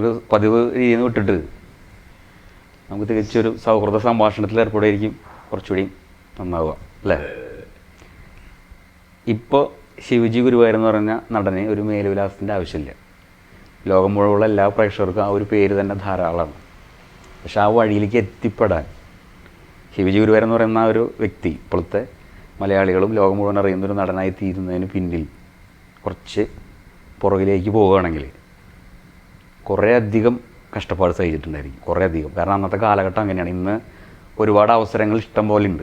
ഒരു പതിവ് രീതിയിൽ നിന്ന് വിട്ടിട്ട് നമുക്ക് തികച്ചൊരു സൗഹൃദ സംഭാഷണത്തിൽ ഏർപ്പെടുകയായിരിക്കും കുറച്ചുകൂടി നന്നാവുക അല്ലേ? ഇപ്പോൾ ശിവജി ഗുരുവായൂർ എന്ന് പറഞ്ഞ നടന് ഒരു മേലുവിലാസത്തിന്റെ ആവശ്യമില്ല. ലോകം മുഴുവനുള്ള എല്ലാ പ്രേക്ഷകർക്കും ആ ഒരു പേര് തന്നെ ധാരാളമാണ്. പക്ഷെ ആ വഴിയിലേക്ക് എത്തിപ്പെടാൻ ശിവജി ഗുരുവായൂർ എന്ന് പറയുന്ന ആ ഒരു വ്യക്തി ഇപ്പോഴത്തെ മലയാളികളും ലോകം മുഴുവൻ അറിയുന്ന ഒരു നടനായി തീരുന്നതിന് പിന്നിൽ കുറച്ച് പുറകിലേക്ക് പോവുകയാണെങ്കിൽ കുറേ അധികം കഷ്ടപ്പാട് സഹിച്ചിട്ടുണ്ടായിരിക്കും. കുറേ അധികം കാരണം അന്നത്തെ കാലഘട്ടം അങ്ങനെയാണ്. ഇന്ന് ഒരുപാട് അവസരങ്ങൾ ഇഷ്ടം പോലെ ഉണ്ട്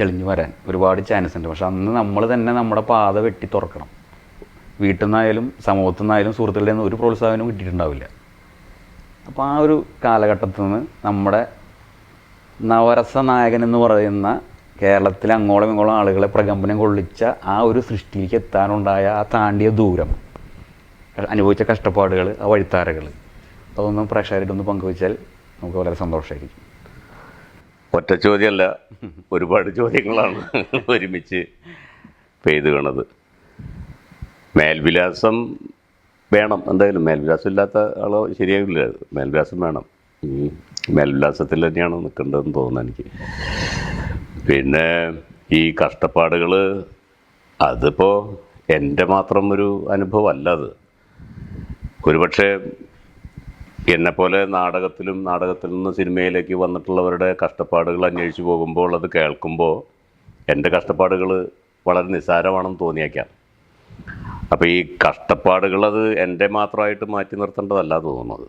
തെളിഞ്ഞു വരാൻ. ഒരുപാട് ചാൻസ് ഉണ്ട്. പക്ഷെ അന്ന് നമ്മൾ തന്നെ നമ്മുടെ പാത വെട്ടി തുറക്കണം. വീട്ടിൽ നിന്നായാലും സമൂഹത്തിൽ നിന്നായാലും സുഹൃത്തുക്കളിൽ നിന്ന് ഒരു പ്രോത്സാഹനവും കിട്ടിയിട്ടുണ്ടാവില്ല. അപ്പോൾ ആ ഒരു കാലഘട്ടത്തിൽ നിന്ന് നമ്മുടെ നവരസ നായകൻ എന്ന് പറയുന്ന കേരളത്തിലെ അങ്ങോളം ഇങ്ങോളം ആളുകളെ പ്രകമ്പനം കൊള്ളിച്ച ആ ഒരു സൃഷ്ടിയിലേക്ക് എത്താനുണ്ടായ ആ താണ്ടിയ ദൂരം അനുഭവിച്ച കഷ്ടപ്പാടുകൾ ആ വഴിത്താരകൾ അതൊന്നും പ്രേക്ഷകരായിട്ടൊന്ന് പങ്കുവച്ചാൽ നമുക്ക് വളരെ സന്തോഷമായിരിക്കും ഒറ്റ ചോദ്യമല്ല ഒരുപാട് ചോദ്യങ്ങളാണ് ഒരുമിച്ച് പെയ്തു വീണത്. മേൽവിലാസം വേണം. എന്തായാലും മേൽവിലാസം ഇല്ലാത്ത ആളോ ശരിയാകില്ല. മേൽവിലാസം വേണം. മേൽവിലാസത്തിൽ തന്നെയാണ് നിൽക്കേണ്ടതെന്ന് തോന്നുന്നു എനിക്ക്. പിന്നെ ഈ കഷ്ടപ്പാടുകൾ അതിപ്പോൾ എന്റെ മാത്രം ഒരു അനുഭവം അല്ല അത്. ഒരുപക്ഷെ എന്നെപ്പോലെ നാടകത്തിലും നാടകത്തിൽ നിന്ന് സിനിമയിലേക്ക് വന്നിട്ടുള്ളവരുടെ കഷ്ടപ്പാടുകൾ അന്വേഷിച്ച് പോകുമ്പോൾ അത് കേൾക്കുമ്പോൾ എന്റെ കഷ്ടപ്പാടുകൾ വളരെ നിസ്സാരമാണെന്ന് തോന്നിയേക്കാം. അപ്പോൾ ഈ കഷ്ടപ്പാടുകൾ അത് എന്റെ മാത്രമായിട്ട് മാറ്റി നിർത്തേണ്ടതല്ല തോന്നുന്നത്.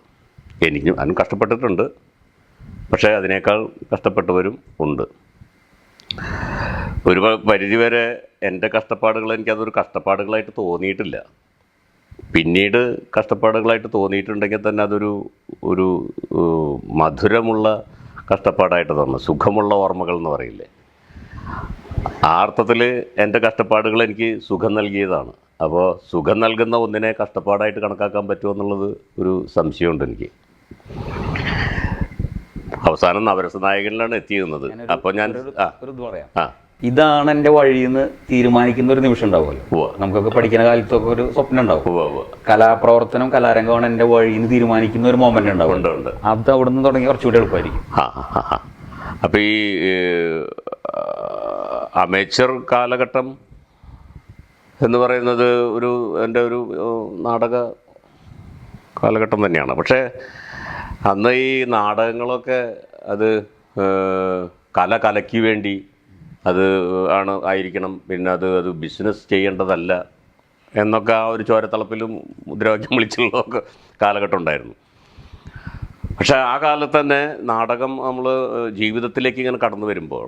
എനിക്ക് ഞാൻ കഷ്ടപ്പെട്ടിട്ടുണ്ട്. പക്ഷേ അതിനേക്കാൾ കഷ്ടപ്പെട്ടവരും ഉണ്ട്. ഒരു പരിധിവരെ എന്റെ കഷ്ടപ്പാടുകൾ എനിക്കതൊരു കഷ്ടപ്പാടുകളായിട്ട് തോന്നിയിട്ടില്ല. പിന്നീട് കഷ്ടപ്പാടുകളായിട്ട് തോന്നിയിട്ടുണ്ടെങ്കിൽ തന്നെ അതൊരു ഒരു മധുരമുള്ള കഷ്ടപ്പാടായിട്ട് തോന്നുന്നു സുഖമുള്ള ഓർമ്മകൾ എന്ന് പറയില്ലേ? ആ അർത്ഥത്തിൽ എന്റെ കഷ്ടപ്പാടുകൾ എനിക്ക് സുഖം നൽകിയതാണ്. അപ്പോൾ സുഖം നൽകുന്ന ഒന്നിനെ കഷ്ടപ്പാടായിട്ട് കണക്കാക്കാൻ പറ്റുമോ എന്നുള്ളത് ഒരു സംശയമുണ്ട് എനിക്ക്. അവസാനം നവരസ നായകനിലാണ് എത്തിയിരുന്നത് അപ്പോൾ ഞാൻ ഒരു പറയാം. ആ. ഇതാണ് എന്റെ വഴിയെന്ന് തീരുമാനിക്കുന്ന ഒരു നിമിഷം ഉണ്ടാവുമല്ലോ. നമുക്കൊക്കെ പഠിക്കുന്ന കാലത്തൊക്കെ ഒരു സ്വപ്നം ഉണ്ടാവും. കലാപ്രവർത്തനം കലാരംഗമാണ് എന്റെ വഴിയെന്ന് തീരുമാനിക്കുന്ന ഒരു മൊമെന്റ് ഉണ്ടാവും ഉണ്ട് ഉണ്ട്. അത് അവിടെ നിന്ന് തുടങ്ങി കുറച്ചുകൂടി എളുപ്പമായിരിക്കും. അപ്പോൾ ഈ അമേച്ചർ കാലഘട്ടം എന്ന് പറയുന്നത് ഒരു എന്റെ ഒരു നാടക കാലഘട്ടം തന്നെയാണ്. പക്ഷേ അന്ന് ഈ നാടകങ്ങളൊക്കെ അത് കല കലയ്ക്ക് വേണ്ടി അത് ആണ് ആയിരിക്കണം. പിന്നെ അത് അത് ബിസിനസ് ചെയ്യേണ്ടതല്ല എന്നൊക്കെ ആ ഒരു ചോരത്തളപ്പിലും മുദ്രാവാക്യം വിളിച്ചുള്ളതൊക്കെ കാലഘട്ടം ഉണ്ടായിരുന്നു. പക്ഷേ ആ കാലത്ത് തന്നെ നാടകം നമ്മൾ ജീവിതത്തിലേക്ക് ഇങ്ങനെ കടന്നു വരുമ്പോൾ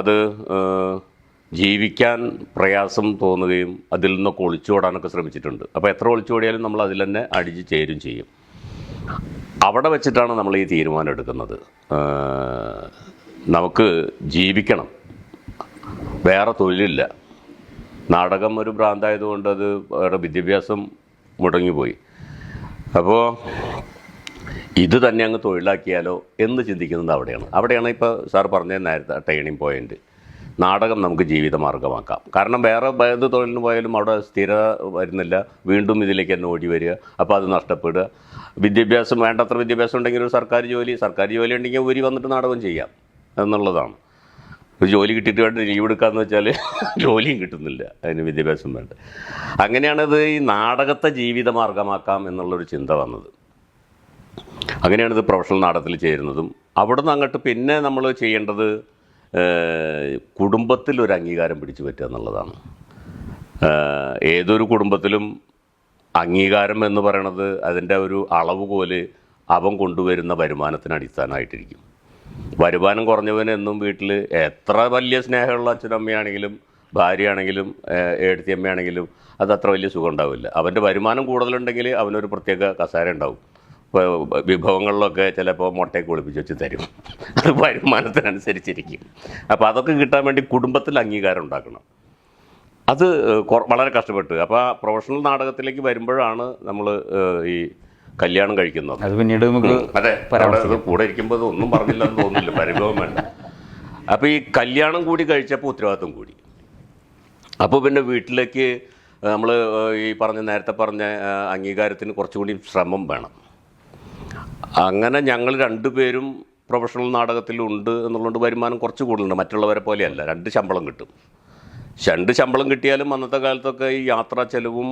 അത് ജീവിക്കാൻ പ്രയാസം തോന്നുകയും അതിൽ നിന്നൊക്കെ ഒളിച്ചോടാനൊക്കെ ശ്രമിച്ചിട്ടുണ്ട്. അപ്പോൾ എത്ര ഒളിച്ചോടിയാലും നമ്മൾ അതിൽ തന്നെ അടിച്ച് ചേരും ചെയ്യും. അവിടെ വെച്ചിട്ടാണ് നമ്മൾ ഈ തീരുമാനം എടുക്കുന്നത്. നമുക്ക് ജീവിക്കണം. വേറെ തൊഴിലില്ല. നാടകം ഒരു ഭ്രാന്തായതുകൊണ്ട് അത് വേറെ വിദ്യാഭ്യാസം മുടങ്ങിപ്പോയി. അപ്പോൾ ഇത് തന്നെ അങ്ങ് തൊഴിലാക്കിയാലോ എന്ന് ചിന്തിക്കുന്നത് അവിടെയാണ്. അവിടെയാണ് ഇപ്പോൾ സാർ പറഞ്ഞ നേരത്തെ ടേണിംഗ് പോയിന്റ് നാടകം നമുക്ക് ജീവിതമാർഗമാക്കാം. കാരണം വേറെ ഏത് തൊഴിലിന് പോയാലും അവിടെ സ്ഥിര വരുന്നില്ല. വീണ്ടും ഇതിലേക്ക് തന്നെ ഓടി വരിക. അപ്പോൾ അത് നഷ്ടപ്പെടുക. വിദ്യാഭ്യാസം വേണ്ടത്ര വിദ്യാഭ്യാസം ഉണ്ടെങ്കിൽ ഒരു സർക്കാർ ജോലി സർക്കാർ ജോലി ഉണ്ടെങ്കിൽ ഊരി വന്നിട്ട് നാടകം ചെയ്യാം. എന്നുള്ളതാണ്. ഒരു ജോലി കിട്ടിയിട്ട് വേണ്ട ലീവ് എടുക്കാന്ന് വെച്ചാൽ ജോലിയും കിട്ടുന്നില്ല. അതിന് വിദ്യാഭ്യാസം വേണ്ട. അങ്ങനെയാണത് ഈ നാടകത്തെ ജീവിത മാർഗമാക്കാം എന്നുള്ളൊരു ചിന്ത വന്നത്. അങ്ങനെയാണിത് പ്രൊഫഷണൽ നാടകത്തിൽ ചേരുന്നതും അവിടെ നിന്ന് അങ്ങോട്ട് പിന്നെ നമ്മൾ ചെയ്യേണ്ടത് കുടുംബത്തിൽ ഒരു അംഗീകാരം പിടിച്ചു പറ്റുക എന്നുള്ളതാണ്. ഏതൊരു കുടുംബത്തിലും അംഗീകാരം എന്ന് പറയണത് അതിന്റെ ഒരു അളവ് പോലെ അവൻ കൊണ്ടുവരുന്ന വരുമാനത്തിന് അടിസ്ഥാനമായിട്ടിരിക്കും. വരുമാനം കുറഞ്ഞവന് എന്നും വീട്ടിൽ എത്ര വലിയ സ്നേഹമുള്ള അച്ഛനമ്മയാണെങ്കിലും ഭാര്യയാണെങ്കിലും ഏടത്തിയമ്മയാണെങ്കിലും അത് അത്ര വലിയ സുഖം ഉണ്ടാവില്ല. അവന്റെ വരുമാനം കൂടുതലുണ്ടെങ്കിൽ അവനൊരു പ്രത്യേക കസാര ഉണ്ടാവും. വിഭവങ്ങളിലൊക്കെ ചിലപ്പോൾ മുട്ടയൊക്കെ ഒളിപ്പിച്ച് വെച്ച് തരും. അത് വരുമാനത്തിനനുസരിച്ചിരിക്കും. അപ്പോൾ അതൊക്കെ കിട്ടാൻ വേണ്ടി കുടുംബത്തിൽ അംഗീകാരം ഉണ്ടാക്കണം. അത് വളരെ കഷ്ടപ്പെട്ടു. അപ്പോൾ ആ പ്രൊഫഷണൽ നാടകത്തിലേക്ക് വരുമ്പോഴാണ് നമ്മൾ ഈ കല്യാണം കഴിക്കുന്നത്. അത് പിന്നീട് നമുക്ക് അതെ അവിടെ കൂടെ ഇരിക്കുമ്പോൾ ഒന്നും പറഞ്ഞില്ലെന്ന് തോന്നുന്നില്ല പരിഭവം വേണ്ട. അപ്പോൾ ഈ കല്യാണം കൂടി കഴിച്ചപ്പോൾ ഉത്തരവാദിത്വം കൂടി. അപ്പോൾ പിന്നെ വീട്ടിലേക്ക് നമ്മൾ ഈ പറഞ്ഞ നേരത്തെ പറഞ്ഞ അംഗീകാരത്തിന് കുറച്ചുകൂടി ശ്രമം വേണം. അങ്ങനെ ഞങ്ങൾ രണ്ടുപേരും പ്രൊഫഷണൽ നാടകത്തിലുണ്ട് എന്നുള്ളതുകൊണ്ട് വരുമാനം കുറച്ച് കൂടുതലുണ്ട്. മറ്റുള്ളവരെ പോലെയല്ല രണ്ട് ശമ്പളം കിട്ടും. രണ്ട് ശമ്പളം കിട്ടിയാലും അന്നത്തെ കാലത്തൊക്കെ ഈ യാത്രാ ചെലവും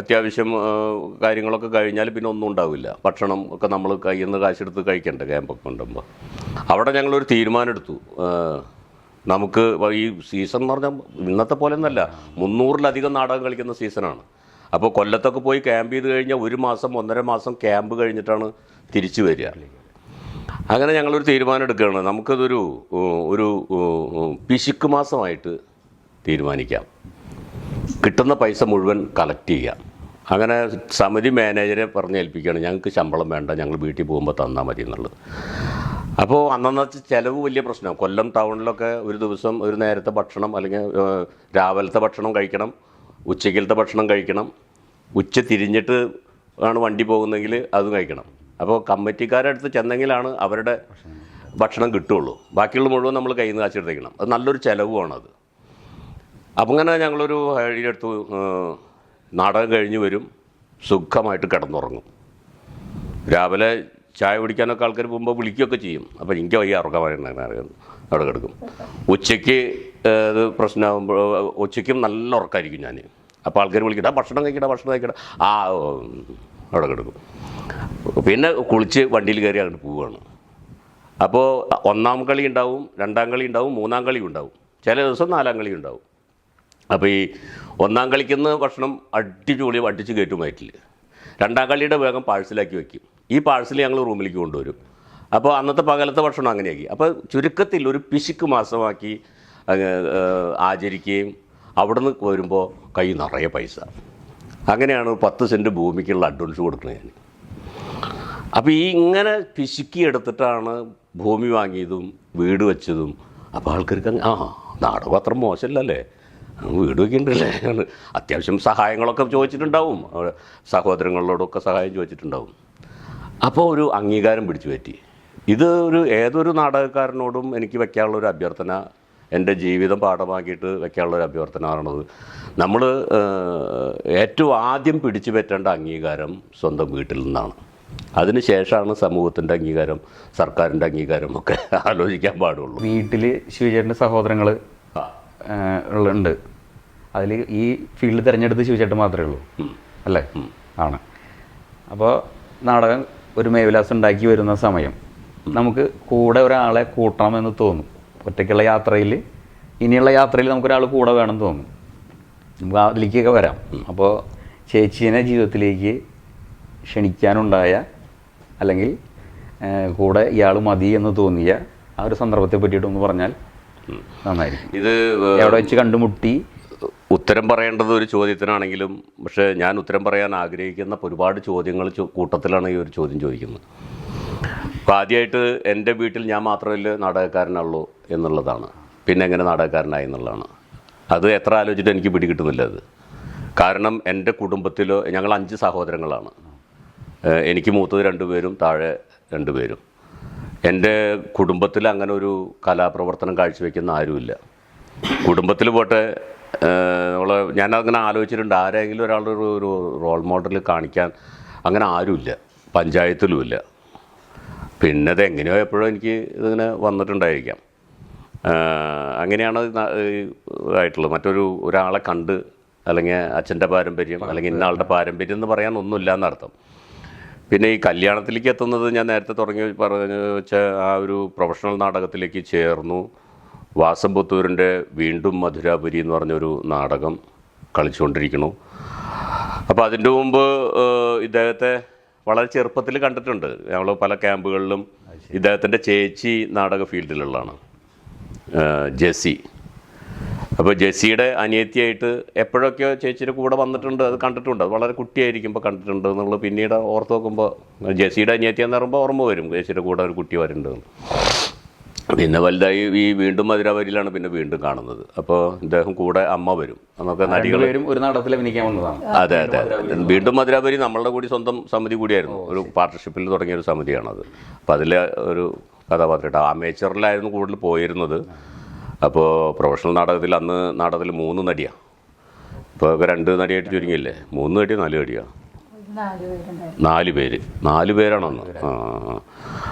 അത്യാവശ്യം കാര്യങ്ങളൊക്കെ കഴിഞ്ഞാൽ പിന്നെ ഒന്നും ഉണ്ടാവില്ല. ഭക്ഷണം ഒക്കെ നമ്മൾ കയ്യിൽ നിന്ന് കാശെടുത്ത് കഴിക്കണ്ടേ ക്യാമ്പൊക്കെ ഉണ്ടാകുമ്പോൾ അവിടെ ഞങ്ങളൊരു തീരുമാനം എടുത്തു നമുക്ക് ഈ സീസൺ എന്ന് പറഞ്ഞാൽ ഇന്നത്തെ പോലെ ഒന്നല്ല മുന്നൂറിലധികം നാടകം കളിക്കുന്ന സീസണാണ് അപ്പോൾ കൊല്ലത്തൊക്കെ പോയി ക്യാമ്പ് ചെയ്ത് കഴിഞ്ഞാൽ ഒരു മാസം ഒന്നര മാസം ക്യാമ്പ് കഴിഞ്ഞിട്ടാണ് തിരിച്ചു വരിക. അങ്ങനെ ഞങ്ങളൊരു തീരുമാനം എടുക്കുകയാണ് നമുക്കതൊരു ഒരു പിശുക്ക് മാസമായിട്ട് തീരുമാനിക്കാം. കിട്ടുന്ന പൈസ മുഴുവൻ കളക്ട് ചെയ്യാം. അങ്ങനെ സമിതി മാനേജരെ പറഞ്ഞേൽപ്പിക്കുകയാണ് ഞങ്ങൾക്ക് ശമ്പളം വേണ്ട ഞങ്ങൾ വീട്ടിൽ പോകുമ്പോൾ തന്നാൽ മതി എന്നുള്ളത്. അപ്പോൾ അന്നന്നത്തെ ചിലവ് വലിയ പ്രശ്നമാണ് കൊല്ലം ടൗണിലൊക്കെ ഒരു ദിവസം ഒരു നേരത്തെ ഭക്ഷണം അല്ലെങ്കിൽ രാവിലത്തെ ഭക്ഷണം കഴിക്കണം ഉച്ചയ്ക്കലത്തെ ഭക്ഷണം കഴിക്കണം ഉച്ച തിരിഞ്ഞിട്ട് ആണ് വണ്ടി പോകുന്നെങ്കിൽ അതും കഴിക്കണം. അപ്പോൾ കമ്മിറ്റിക്കാരുടെ അടുത്ത് ചെന്നെങ്കിലാണ് അവരുടെ ഭക്ഷണം കിട്ടുള്ളൂ. ബാക്കിയുള്ള മുഴുവൻ നമ്മൾ കയ്യിൽ നിന്ന് കാശെടുത്തേക്കണം അത് നല്ലൊരു ചിലവുമാണത് അപ്പം അങ്ങനെ ഞങ്ങളൊരു അടുത്ത് നാടകം കഴിഞ്ഞ് വരും. സുഖമായിട്ട് കിടന്നുറങ്ങും. രാവിലെ ചായ കുടിക്കാനൊക്കെ ആൾക്കാർ പോകുമ്പോൾ വിളിക്കുകയൊക്കെ ചെയ്യും. അപ്പോൾ എനിക്ക് വയ്യ ഉറക്കം അറിയാം. അവിടെ കിടക്കും. ഉച്ചയ്ക്ക് ഇത് പ്രശ്നമാകുമ്പോൾ ഉച്ചയ്ക്കും നല്ല ഉറക്കമായിരിക്കും ഞാൻ അപ്പോൾ ആൾക്കാർ വിളിക്കട്ടെ ഭക്ഷണം കഴിക്കട്ടെ ഭക്ഷണം കഴിക്കട്ടെ ആ അവിടെ കിടക്കും. പിന്നെ കുളിച്ച് വണ്ടിയിൽ കയറി അങ്ങോട്ട് പോവുകയാണ് അപ്പോൾ ഒന്നാം കളി ഉണ്ടാവും രണ്ടാം കളി ഉണ്ടാവും മൂന്നാം കളി ഉണ്ടാവും. ചില ദിവസം നാലാം കളി ഉണ്ടാവും. അപ്പോൾ ഈ ഒന്നാം കളിക്കുന്ന ഭക്ഷണം അടിച്ചുപൊളി അടിച്ച് കയറ്റും വയറ്റിൽ രണ്ടാം കളിയുടെ വേഗം പാഴ്സലാക്കി വയ്ക്കും ഈ പാഴ്സൽ ഞങ്ങൾ റൂമിലേക്ക് കൊണ്ടുവരും. അപ്പോൾ അന്നത്തെ പകലത്തെ ഭക്ഷണം അങ്ങനെയാക്കി. അപ്പോൾ ചുരുക്കത്തിൽ ഒരു പിശുക്ക് മാസമാക്കി ആചരിക്കുകയും അവിടെ നിന്ന് വരുമ്പോൾ കൈ നിറയെ പൈസ. അങ്ങനെയാണ് പത്ത് സെന്റ് ഭൂമിക്കുള്ള അഡ്വാൻസ് കൊടുക്കുന്നത് ഞാൻ അപ്പോൾ ഈ ഇങ്ങനെ പിശുക്കി എടുത്തിട്ടാണ് ഭൂമി വാങ്ങിയതും വീട് വെച്ചതും. അപ്പോൾ ആൾക്കാർക്ക് ആ നാടകം അത്ര മോശമല്ലല്ലേ? വീട് ഉണ്ടല്ലേ അത്യാവശ്യം സഹായങ്ങളൊക്കെ ചോദിച്ചിട്ടുണ്ടാവും. സഹോദരങ്ങളോടൊക്കെ സഹായം ചോദിച്ചിട്ടുണ്ടാവും. അപ്പോൾ ഒരു അംഗീകാരം പിടിച്ചു പറ്റി. ഇത് ഒരു ഏതൊരു നാടകക്കാരനോടും എനിക്ക് വെക്കാനുള്ള ഒരു അഭ്യർത്ഥന എന്റെ ജീവിതം പാഠമാക്കിയിട്ട് വെക്കാനുള്ള ഒരു അഭ്യർത്ഥന പറയണത് നമ്മൾ ഏറ്റവും ആദ്യം പിടിച്ചു പറ്റേണ്ട അംഗീകാരം സ്വന്തം വീട്ടിൽ നിന്നാണ്. അതിനുശേഷമാണ് സമൂഹത്തിന്റെ അംഗീകാരം സർക്കാരിന്റെ അംഗീകാരം ഒക്കെ ആലോചിക്കാൻ പാടുള്ളൂ. വീട്ടിൽ ശിവചേട്ടന്റെ സഹോദരങ്ങൾ ഉണ്ട്. അതിൽ ഈ ഫീൽഡ് തിരഞ്ഞെടുത്ത് ശിവചേട്ടൻ മാത്രമേ ഉള്ളൂ. അല്ലേ? ആണ്. അപ്പോൾ നാടകം ഒരു മേവിലാസം ഉണ്ടാക്കി വരുന്ന സമയം നമുക്ക് കൂടെ ഒരാളെ കൂട്ടണമെന്ന് തോന്നും. ഒറ്റയ്ക്കുള്ള യാത്രയിൽ ഇനിയുള്ള യാത്രയിൽ നമുക്കൊരാൾ കൂടെ വേണം തോന്നും. നമുക്ക് അതിലേക്കൊക്കെ വരാം. അപ്പോൾ ചേച്ചീനെ ജീവിതത്തിലേക്ക് ക്ഷണിക്കാനുണ്ടായ അല്ലെങ്കിൽ കൂടെ ഇയാൾ മതി എന്ന് തോന്നിയ ആ ഒരു സന്ദർഭത്തെ പറ്റിയിട്ടൊന്ന് പറഞ്ഞാൽ നന്നായിരിക്കും. ഇത് എവിടെ വെച്ച് കണ്ടുമുട്ടി? ഉത്തരം പറയേണ്ടത് ഒരു ചോദ്യത്തിനാണെങ്കിലും പക്ഷേ ഞാൻ ഉത്തരം പറയാൻ ആഗ്രഹിക്കുന്ന ഒരുപാട് ചോദ്യങ്ങൾ കൂട്ടത്തിലാണ് ഈ ഒരു ചോദ്യം ചോദിക്കുന്നത്. അപ്പോൾ ആദ്യമായിട്ട് എന്റെ വീട്ടിൽ ഞാൻ മാത്രമല്ല നാടകക്കാരനുള്ളൂ എന്നുള്ളതാണ്. പിന്നെ എങ്ങനെ നാടകക്കാരനായി എന്നുള്ളതാണ്. അത് എത്ര ആലോചിച്ചിട്ട് എനിക്ക് പിടികിട്ടുന്നില്ല അത്. കാരണം എന്റെ കുടുംബത്തിലോ ഞങ്ങൾ അഞ്ച് സഹോദരങ്ങളാണ്. എനിക്ക് മൂത്തത് രണ്ടുപേരും താഴെ രണ്ടുപേരും. എന്റെ കുടുംബത്തിൽ അങ്ങനെ ഒരു കലാപ്രവർത്തനം കാഴ്ചവെക്കുന്ന ആരുമില്ല. കുടുംബത്തിൽ പോട്ടെ നമ്മളെ ഞാൻ അങ്ങനെ ആലോചിച്ചിട്ടുണ്ട് ആരെങ്കിലും ഒരാളുടെ ഒരു ഒരു റോൾ മോഡൽ കാണിക്കാൻ അങ്ങനെ ആരുമില്ല പഞ്ചായത്തിലുമില്ല. പിന്നെ അത് എങ്ങനെയോ എപ്പോഴും എനിക്ക് ഇതിങ്ങനെ വന്നിട്ടുണ്ടായിരിക്കാം. അങ്ങനെയാണ് ആയിട്ടുള്ളത്. മറ്റൊരു ഒരാളെ കണ്ട് അല്ലെങ്കിൽ അച്ഛന്റെ പാരമ്പര്യം. അല്ലെങ്കിൽ ഇന്ന ആളുടെ പാരമ്പര്യം എന്ന് പറയാൻ ഒന്നുമില്ല എന്നർത്ഥം. പിന്നെ ഈ കല്യാണത്തിലേക്ക് എത്തുന്നത് ഞാൻ നേരത്തെ തുടങ്ങി പറഞ്ഞു വെച്ച ആ ഒരു പ്രൊഫഷണൽ നാടകത്തിലേക്ക് ചേർന്നു. വാസം പുത്തൂരിന്റെ വീണ്ടും മധുരാപുരി എന്ന് പറഞ്ഞൊരു നാടകം കളിച്ചുകൊണ്ടിരിക്കുന്നു. അപ്പോൾ അതിന്റെ മുമ്പ് ഇദ്ദേഹത്തെ വളരെ ചെറുപ്പത്തിൽ കണ്ടിട്ടുണ്ട്. ഞങ്ങൾ പല ക്യാമ്പുകളിലും ഇദ്ദേഹത്തിന്റെ ചേച്ചി നാടക ഫീൽഡിലുള്ളതാണ്. ജെസി ജെസ്സി. അപ്പോൾ ജെസ്സിയുടെ അനിയത്തിയായിട്ട് എപ്പോഴൊക്കെയോ ചേച്ചിയുടെ കൂടെ വന്നിട്ടുണ്ട് അത് കണ്ടിട്ടുണ്ട്. അത് വളരെ കുട്ടിയായിരിക്കുമ്പോൾ കണ്ടിട്ടുണ്ട് എന്നുള്ളത് പിന്നീട് ഓർത്ത് നോക്കുമ്പോൾ ജെസ്സിയുടെ അനിയത്തി എന്ന് പറയുമ്പോൾ ഓർമ്മ വരും ജെസ്സിയുടെ കൂടെ ഒരു കുട്ടി വരുന്നുണ്ട് പിന്നെ വലുതായി ഈ വീണ്ടും മധുരാവരിയിലാണ് പിന്നെ വീണ്ടും കാണുന്നത്. അപ്പോൾ ഇദ്ദേഹം കൂടെ അമ്മ വരും. നമുക്ക് നടികൾ വരും ഒരു നാടകത്തിൽ അഭിനയിക്കാൻ വന്നതാണ്. അതെ അതെ വീണ്ടും മധുരാവരി നമ്മളുടെ കൂടി സ്വന്തം സമിതി കൂടിയായിരുന്നു. ഒരു പാർട്ട്ണർഷിപ്പിൽ തുടങ്ങിയ ഒരു സമിതിയാണത്. അപ്പോൾ അതിലെ ഒരു കഥാപാത്രമായിട്ട് അമേച്ചറിലായിരുന്നു കൂടുതൽ പോയിരുന്നത്. അപ്പോൾ പ്രൊഫഷണൽ നാടകത്തിൽ അന്ന് നാടകത്തിൽ മൂന്ന് നടിയാണ് ഇപ്പോൾ രണ്ട് നടിയായിട്ട് ചുരുങ്ങിയില്ലേ? മൂന്ന് നടി നാല് നടിയാണ് നാല് പേര്. നാല് പേര് നാല് പേരാണെന്ന് ആ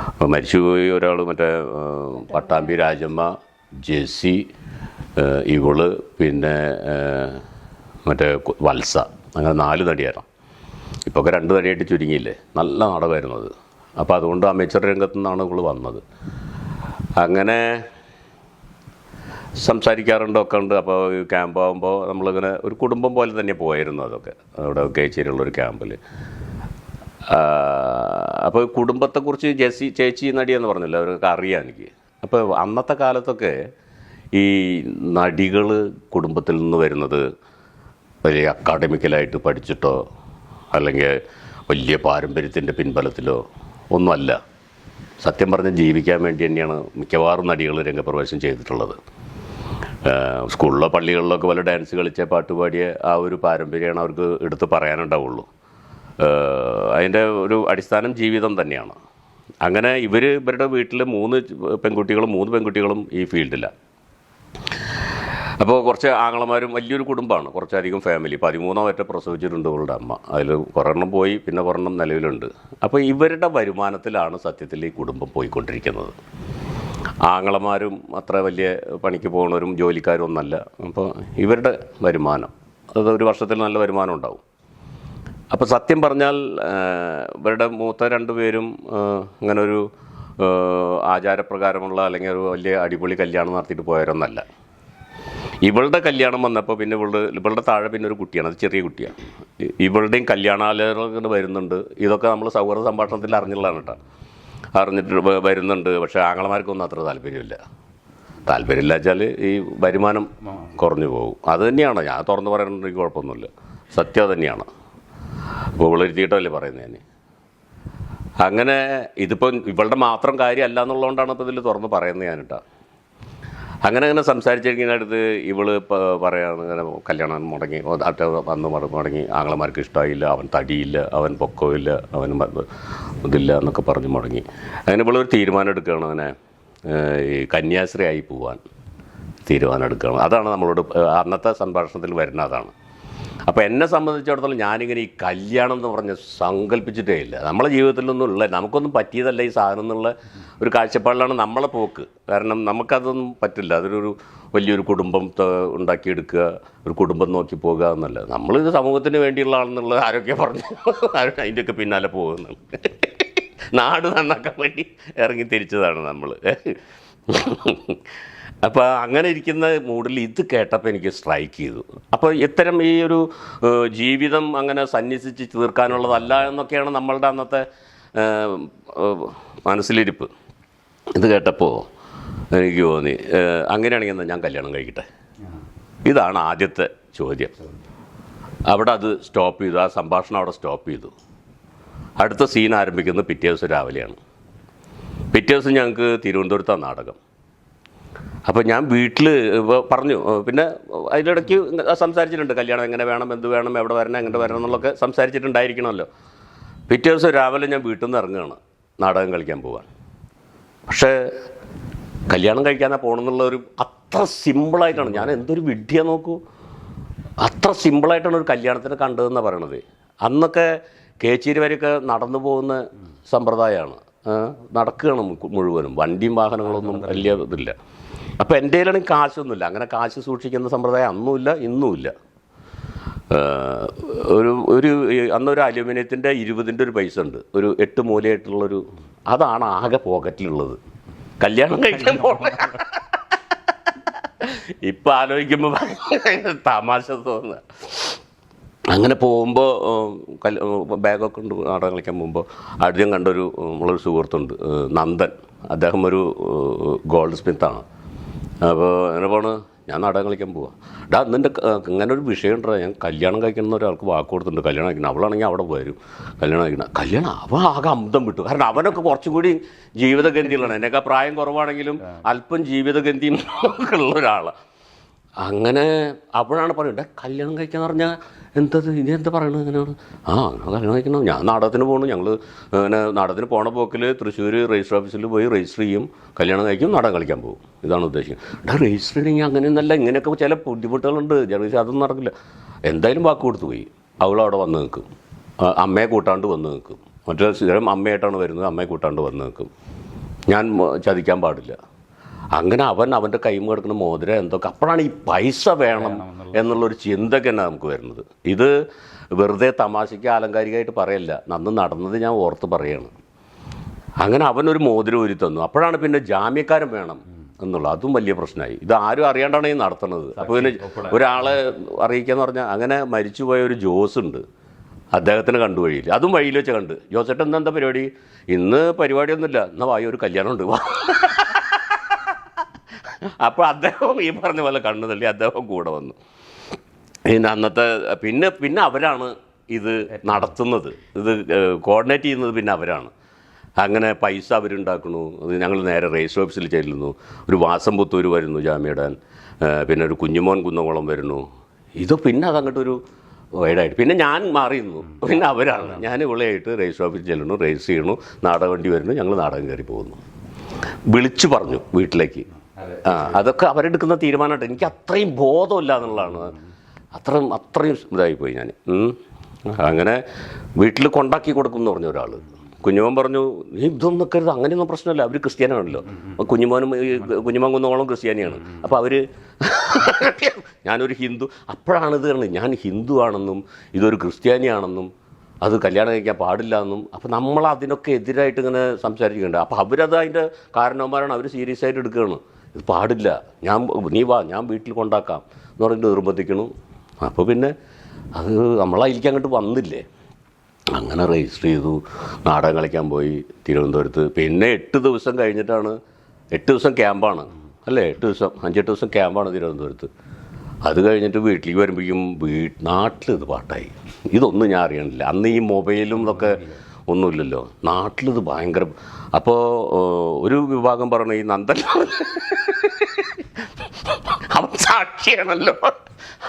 അപ്പോൾ മരിച്ചുപോയി ഒരാൾ മറ്റേ പട്ടാമ്പി രാജമ്മ ജെസ്സി ഇവൾ പിന്നെ മറ്റേ വത്സ. അങ്ങനെ നാല് നടിയായിരുന്നു. ഇപ്പോൾ ഒക്കെ രണ്ട് നടിയായിട്ട് ചുരുങ്ങിയില്ലേ? നല്ല നാടകമായിരുന്നു അത്. അപ്പോൾ അതുകൊണ്ട് അമേച്ചർ രംഗത്തു നിന്നാണ് ഇവൾ വന്നത്. അങ്ങനെ സംസാരിക്കാറുണ്ട് ഒക്കെ ഉണ്ട്. അപ്പോൾ ക്യാമ്പ് ആകുമ്പോൾ നമ്മളിങ്ങനെ ഒരു കുടുംബം പോലെ തന്നെ പോയിരുന്നു അതൊക്കെ. അവിടെ കേച്ചേരിയുള്ള ഒരു ക്യാമ്പിൽ അപ്പോൾ കുടുംബത്തെക്കുറിച്ച് ജെസി ചേച്ചി നടി എന്ന് പറഞ്ഞില്ല അവർക്ക് അറിയാം എനിക്ക്. അപ്പോൾ അന്നത്തെ കാലത്തൊക്കെ ഈ നടികൾ കുടുംബത്തിൽ നിന്ന് വരുന്നത് വലിയ അക്കാഡമിക്കലായിട്ട് പഠിച്ചിട്ടോ അല്ലെങ്കിൽ വലിയ പാരമ്പര്യത്തിന്റെ പിൻബലത്തിലോ ഒന്നുമല്ല. സത്യം പറഞ്ഞ് ജീവിക്കാൻ വേണ്ടി തന്നെയാണ് മിക്കവാറും നടികൾ രംഗപ്രവേശം ചെയ്തിട്ടുള്ളത്. സ്കൂളിലോ പള്ളികളിലൊക്കെ വല്ല ഡാൻസ് കളിച്ച പാട്ട് പാടിയ ആ ഒരു പാരമ്പര്യമാണ് അവർക്ക് എടുത്ത് പറയാനുണ്ടാവുള്ളൂ. അതിന്റെ ഒരു അടിസ്ഥാനം ജീവിതം തന്നെയാണ്. അങ്ങനെ ഇവർ ഇവരുടെ വീട്ടിൽ മൂന്ന് പെൺകുട്ടികളും മൂന്ന് പെൺകുട്ടികളും ഈ ഫീൽഡിലാണ് അപ്പോൾ കുറച്ച് ആങ്ങളമാരും വലിയൊരു കുടുംബമാണ്. കുറച്ചധികം ഫാമിലി പതിമൂന്നാം ഒറ്റ പ്രസവിച്ചിട്ടുണ്ട് ഇവളുടെ അമ്മ. അതിൽ കുറെണ്ണം പോയി പിന്നെ കുറെണ്ണം നിലവിലുണ്ട്. അപ്പോൾ ഇവരുടെ വരുമാനത്തിലാണ് സത്യത്തിൽ ഈ കുടുംബം പോയിക്കൊണ്ടിരിക്കുന്നത്. ആങ്ങളമാരും അത്ര വലിയ പണിക്ക് പോകുന്നവരും ജോലിക്കാരും ഒന്നല്ല. അപ്പോൾ ഇവരുടെ വരുമാനം അത് ഒരു വർഷത്തിൽ നല്ല വരുമാനം ഉണ്ടാവും. അപ്പോൾ സത്യം പറഞ്ഞാൽ ഇവരുടെ മൂത്ത രണ്ടുപേരും അങ്ങനെ ഒരു ആചാരപ്രകാരമുള്ള അല്ലെങ്കിൽ ഒരു വലിയ അടിപൊളി കല്യാണം നടത്തിയിട്ട് പോയവരൊന്നല്ല. ഇവളുടെ കല്യാണം വന്നപ്പോൾ പിന്നെ ഇവളുടെ ഇവളുടെ താഴെ പിന്നെ ഒരു കുട്ടിയാണ് അത് ചെറിയ കുട്ടിയാണ്. ഇവളുടെയും കല്യാണാലോചനകൾ വരുന്നുണ്ട്. ഇതൊക്കെ നമ്മൾ സൗഹൃദ സംഭാഷണത്തിൽ അറിഞ്ഞുള്ളതാണ് കേട്ടോ. അറിഞ്ഞിട്ട് വരുന്നുണ്ട്. പക്ഷേ ആങ്ങളമാർക്കൊന്നും അത്ര താല്പര്യമില്ല. താല്പര്യമില്ല വെച്ചാൽ ഈ വരുമാനം കുറഞ്ഞു പോകും. അത് തന്നെയാണ്. ഞാൻ തുറന്ന് പറയണമെങ്കിൽ കുഴപ്പമൊന്നുമില്ല. സത്യം തന്നെയാണ്. ഇപ്പോൾ ഇവളിരുത്തിയിട്ടല്ലേ പറയുന്നത് ഞാൻ അങ്ങനെ ഇതിപ്പം ഇവളുടെ മാത്രം കാര്യമല്ല എന്നുള്ളതുകൊണ്ടാണ് ഇപ്പോൾ ഇതിൽ തുറന്ന് പറയുന്നത് ഞാനിട്ടാ. അങ്ങനെ അങ്ങനെ സംസാരിച്ചിരിക്കുന്ന അടുത്ത് ഇവൾ പറയാണ് ഇങ്ങനെ കല്യാണം മുടങ്ങി അറ്റ വന്ന് മുടങ്ങി. ആങ്ങളമാർക്ക് ഇഷ്ടമായില്ല അവൻ തടിയില്ല അവൻ പൊക്കമില്ല അവൻ ഇതില്ല എന്നൊക്കെ പറഞ്ഞ് മുടങ്ങി. അങ്ങനെ ഇവളൊരു തീരുമാനം എടുക്കുകയാണ് അങ്ങനെ ഈ കന്യാശ്രീ ആയി പോവാൻ തീരുമാനം എടുക്കുകയാണ്. അതാണ് നമ്മളോട് അന്നത്തെ സംഭാഷണത്തിൽ വരുന്ന അതാണ്. അപ്പോൾ എന്നെ സംബന്ധിച്ചിടത്തോളം ഞാനിങ്ങനെ ഈ കല്യാണം എന്ന് പറഞ്ഞ് സങ്കല്പിച്ചിട്ടേ ഇല്ല. നമ്മളെ ജീവിതത്തിലൊന്നും ഉള്ള നമുക്കൊന്നും പറ്റിയതല്ല ഈ സാധനം എന്നുള്ള ഒരു കാഴ്ചപ്പാടിലാണ് നമ്മളെ പോക്ക്. കാരണം നമുക്കതൊന്നും പറ്റില്ല. അതൊരു വലിയൊരു കുടുംബം ഉണ്ടാക്കിയെടുക്കുക ഒരു കുടുംബം നോക്കി പോകുക എന്നല്ല. നമ്മളിത് സമൂഹത്തിന് വേണ്ടിയുള്ള ആളെന്നുള്ളത് ആരൊക്കെ പറഞ്ഞു. അതിന്റെയൊക്കെ പിന്നാലെ പോകുന്നു നാട് നന്നാക്കാൻ വേണ്ടി ഇറങ്ങി തിരിച്ചതാണ് നമ്മൾ അപ്പോൾ അങ്ങനെ ഇരിക്കുന്ന മൂഡിൽ ഇത് കേട്ടപ്പോൾ എനിക്ക് സ്ട്രൈക്ക് ചെയ്തു. അപ്പോൾ ഇത്തരം ഈ ഒരു ജീവിതം അങ്ങനെ സന്യസിച്ച് തീർക്കാനുള്ളതല്ല എന്നൊക്കെയാണ് നമ്മളുടെ അന്നത്തെ മനസ്സിലിരിപ്പ്. ഇത് കേട്ടപ്പോൾ എനിക്ക് തോന്നി അങ്ങനെയാണെങ്കിൽ എന്നാൽ ഞാൻ കല്യാണം കഴിക്കട്ടെ? ഇതാണ് ആദ്യത്തെ ചോദ്യം. അവിടെ അത് സ്റ്റോപ്പ് ചെയ്തു ആ സംഭാഷണം അവിടെ സ്റ്റോപ്പ് ചെയ്തു. അടുത്ത സീൻ ആരംഭിക്കുന്നത് പിറ്റേ ദിവസം രാവിലെയാണ്. പിറ്റേ ദിവസം ഞങ്ങൾക്ക് തിരുവനന്തപുരത്താണ് നാടകം. അപ്പോൾ ഞാൻ വീട്ടിൽ പറഞ്ഞു പിന്നെ അതിലിടയ്ക്ക് സംസാരിച്ചിട്ടുണ്ട് കല്യാണം എങ്ങനെ വേണം എന്ത് വേണം എവിടെ വരണം എങ്ങനെ വരണം എന്നുള്ളതൊക്കെ സംസാരിച്ചിട്ടുണ്ടായിരിക്കണമല്ലോ. പിറ്റേ ദിവസം രാവിലെ ഞാൻ വീട്ടിൽ നിന്ന് ഇറങ്ങുകയാണ് നാടകം കളിക്കാൻ പോവാൻ. പക്ഷേ കല്യാണം കഴിക്കാനാ പോകണമെന്നുള്ള ഒരു അത്ര സിമ്പിളായിട്ടാണ് ഞാൻ എന്തൊരു വിഡ്ഢിയ നോക്കൂ. അത്ര സിമ്പിളായിട്ടാണ് ഒരു കല്യാണത്തിന് കണ്ടതെന്നാണ് പറയണത്. അന്നൊക്കെ കേച്ചേരി വരെയൊക്കെ നടന്നു പോകുന്ന സമ്പ്രദായമാണ് നടക്കുകയാണ് മുഴുവനും. വണ്ടിയും വാഹനങ്ങളൊന്നും വലിയ ഇതില്ല. അപ്പോൾ എന്റെ കയ്യിലാണെങ്കിൽ കാശൊന്നുമില്ല. അങ്ങനെ കാശ് സൂക്ഷിക്കുന്ന സമ്പ്രദായം അന്നുമില്ല ഇന്നുമില്ല. ഒരു ഒരു അന്നൊരു അലുമിനിയത്തിന്റെ ഇരുപതിന്റെ ഒരു പൈസ ഉണ്ട്. ഒരു എട്ട് മൂലയായിട്ടുള്ളൊരു അതാണ് ആകെ പോക്കറ്റിലുള്ളത്. കല്യാണം കഴിക്കാൻ പോണ ഇപ്പം ആലോചിക്കുമ്പോൾ തമാശ തോന്നുക അങ്ങനെ പോകുമ്പോൾ ബാഗൊക്കെ ഉണ്ട് നാടകം കളിക്കാൻ പോകുമ്പോൾ ആദ്യം കണ്ടൊരു നമ്മളൊരു സുഹൃത്തുണ്ട് നന്ദൻ. അദ്ദേഹം ഒരു ഗോൾഡ് സ്മിത്താണ്. അപ്പോൾ എങ്ങനെ പോണ്. ഞാൻ നാടകം കളിക്കാൻ പോവാ. ഡാ നിന്റെ ഇങ്ങനെ ഒരു വിഷയം ഉണ്ടോ ഞാൻ കല്യാണം കഴിക്കുന്ന ഒരാൾക്ക് വാക്ക് കൊടുത്തിട്ടുണ്ട്. കല്യാണം കഴിക്കണം. അവളാണെങ്കിൽ അവിടെ വരും. കല്യാണം കഴിക്കണം. കല്യാണം അവൻ ആകെ അമിതം വിട്ടു. കാരണം അവനൊക്കെ കുറച്ചും കൂടി ജീവിതഗന്ധികളാണ് എന്നെയൊക്കെ പ്രായം കുറവാണെങ്കിലും അല്പം ജീവിതഗന്ധിയും ഉള്ള ഒരാളാണ് അങ്ങനെ അപ്പോഴാണ് പറയുന്നത് കല്യാണം കഴിക്കാന്ന് പറഞ്ഞാൽ എന്തത്? ഇനി എന്താ പറയണത് ഇങ്ങനെയാണ് ആ അങ്ങനെ കല്യാണം കഴിക്കണം. ഞാൻ നാടകത്തിന് പോകണം ഞങ്ങൾ അങ്ങനെ നാടകത്തിന് പോണ പോക്കിൽ തൃശ്ശൂർ രജിസ്റ്റർ ഓഫീസിൽ പോയി രജിസ്റ്റർ ചെയ്യും. കല്യാണം കഴിക്കും നാടകം കളിക്കാൻ പോകും. ഇതാണ് ഉദ്ദേശിക്കുന്നത് ഡാ രജിസ്റ്റർ ചെയ്യണമെങ്കിൽ അങ്ങനെയൊന്നല്ല. ഇങ്ങനെയൊക്കെ ചില ബുദ്ധിമുട്ടുകളുണ്ട്. ജനറേഷൻ അതൊന്നും നടക്കില്ല. എന്തായാലും വാക്ക് കൊടുത്തു പോയി. അവളവിടെ വന്ന് നിൽക്കും. അമ്മയെ കൂട്ടാണ്ട് വന്ന് നിൽക്കും. മറ്റേ സ്ഥിരം അമ്മയായിട്ടാണ് വരുന്നത്. അമ്മയെ കൂട്ടാണ്ട് വന്ന് നിൽക്കും. ഞാൻ ചതിക്കാൻ പാടില്ല. അങ്ങനെ അവൻ അവന്റെ കൈമ കിടക്കുന്ന മോതിരം എന്തൊക്കെ. അപ്പോഴാണ് ഈ പൈസ വേണം എന്നുള്ളൊരു ചിന്തക്ക് തന്നെ നമുക്ക് വരുന്നത്. ഇത് വെറുതെ തമാശയ്ക്ക് ആലങ്കാരികമായിട്ട് പറയല്ല. നന്ന് നടന്നത് ഞാൻ ഓർത്ത് പറയാണ്. അങ്ങനെ അവനൊരു മോതിരം ഒരു തന്നു. അപ്പോഴാണ് പിന്നെ ജാമ്യക്കാരൻ വേണം എന്നുള്ള അതും വലിയ പ്രശ്നമായി. ഇത് ആരും അറിയാണ്ടാണ് ഈ നടത്തുന്നത്. അപ്പോൾ പിന്നെ ഒരാളെ അറിയിക്കാന്ന് പറഞ്ഞാൽ അങ്ങനെ മരിച്ചുപോയ ഒരു ജോസ് ഉണ്ട്. അദ്ദേഹത്തിന് കണ്ടു വഴിയിൽ. അതും വഴിയിൽ വെച്ച് കണ്ട്. ജോസേട്ടൻ എന്താ പരിപാടി? ഇന്ന് പരിപാടിയൊന്നുമില്ല. എന്നാൽ വായി ഒരു കല്യാണം ഉണ്ട്. വാ. അപ്പോൾ അദ്ദേഹം ഈ പറഞ്ഞ പോലെ കണ്ണു തള്ളി അദ്ദേഹം കൂടെ വന്നു. പിന്നെ അന്നത്തെ പിന്നെ പിന്നെ അവരാണ് ഇത് നടത്തുന്നത്. ഇത് കോർഡിനേറ്റ് ചെയ്യുന്നത് പിന്നെ അവരാണ്. അങ്ങനെ പൈസ അവരുണ്ടാക്കണു അത് ഞങ്ങൾ നേരെ റേസ് ഓഫീസിൽ ചെല്ലുന്നു. ഒരു വാസം പുത്തൂർ വരുന്നു ജാമ്യയിടാൻ പിന്നെ ഒരു കുഞ്ഞുമോൻ കുന്നംകുളം വരുന്നു. ഇത് പിന്നെ അതങ്ങോട്ടൊരു വൈഡായിട്ട്. പിന്നെ ഞാൻ മാറിയുന്നു പിന്നെ അവരാണ്. ഞാൻ ഇവിളെയായിട്ട് റേസ് ഓഫീസിൽ ചെല്ലുന്നു റേസ് ചെയ്യണു നാടകം വണ്ടി വരുന്നു ഞങ്ങൾ നാടകം കയറി പോകുന്നു. വിളിച്ചു പറഞ്ഞു വീട്ടിലേക്ക്. ആ അതൊക്കെ അവരെടുക്കുന്ന തീരുമാനമായിട്ട് എനിക്ക് അത്രയും ബോധമില്ല എന്നുള്ളതാണ്. അത്രയും അത്രയും ഇതായിപ്പോയി ഞാൻ. അങ്ങനെ വീട്ടിൽ കൊണ്ടാക്കി കൊടുക്കും എന്ന് പറഞ്ഞ ഒരാൾ കുഞ്ഞുമോൻ പറഞ്ഞു നീ ഇതൊന്നും നിൽക്കരുത് അങ്ങനെയൊന്നും പ്രശ്നമില്ല. അവർ ക്രിസ്ത്യാനാണല്ലോ കുഞ്ഞുമോനും കുഞ്ഞുമോൻ കുന്നോളം ക്രിസ്ത്യാനിയാണ്. അപ്പോൾ അവർ ഞാനൊരു ഹിന്ദു. അപ്പോഴാണ് ഇത് കാണുന്നത് ഞാൻ ഹിന്ദു ആണെന്നും ഇതൊരു ക്രിസ്ത്യാനിയാണെന്നും അത് കല്യാണം കഴിക്കാൻ പാടില്ല എന്നും. അപ്പോൾ നമ്മൾ അതിനൊക്കെ എതിരായിട്ട് ഇങ്ങനെ സംസാരിക്കുന്നുണ്ട് അപ്പോൾ അവരത് അതിന്റെ കാരണവന്മാരാണ്. അവർ സീരിയസ് ആയിട്ട് എടുക്കുകയാണ്. ഇത് പാടില്ല. ഞാൻ നീ വാ ഞാൻ വീട്ടിൽ കൊണ്ടാക്കാം എന്ന് പറഞ്ഞിട്ട് നിർബന്ധിക്കണു. അപ്പോൾ പിന്നെ അത് നമ്മളതിലേക്ക് അങ്ങോട്ട് വന്നില്ലേ? അങ്ങനെ രജിസ്റ്റർ ചെയ്തു. നാടകം കളിക്കാൻ പോയി തിരുവനന്തപുരത്ത്. പിന്നെ എട്ട് ദിവസം കഴിഞ്ഞിട്ടാണ് എട്ട് ദിവസം ക്യാമ്പാണ്. അല്ലേ? എട്ട് ദിവസം അഞ്ചെട്ട് ദിവസം ക്യാമ്പാണ് തിരുവനന്തപുരത്ത്. അത് കഴിഞ്ഞിട്ട് വീട്ടിലേക്ക് വരുമ്പോഴേക്കും വീ നാട്ടിൽ ഇത് പാട്ടായി. ഇതൊന്നും ഞാൻ അറിയണില്ല. അന്ന് ഈ മൊബൈലും ഇതൊക്കെ ഒന്നുമില്ലല്ലോ. നാട്ടിലിത് ഭയങ്കര. അപ്പോൾ ഒരു വിഭാഗം പറഞ്ഞു ഈ നന്ദൻ അവൻ സാക്ഷിയാണല്ലോ.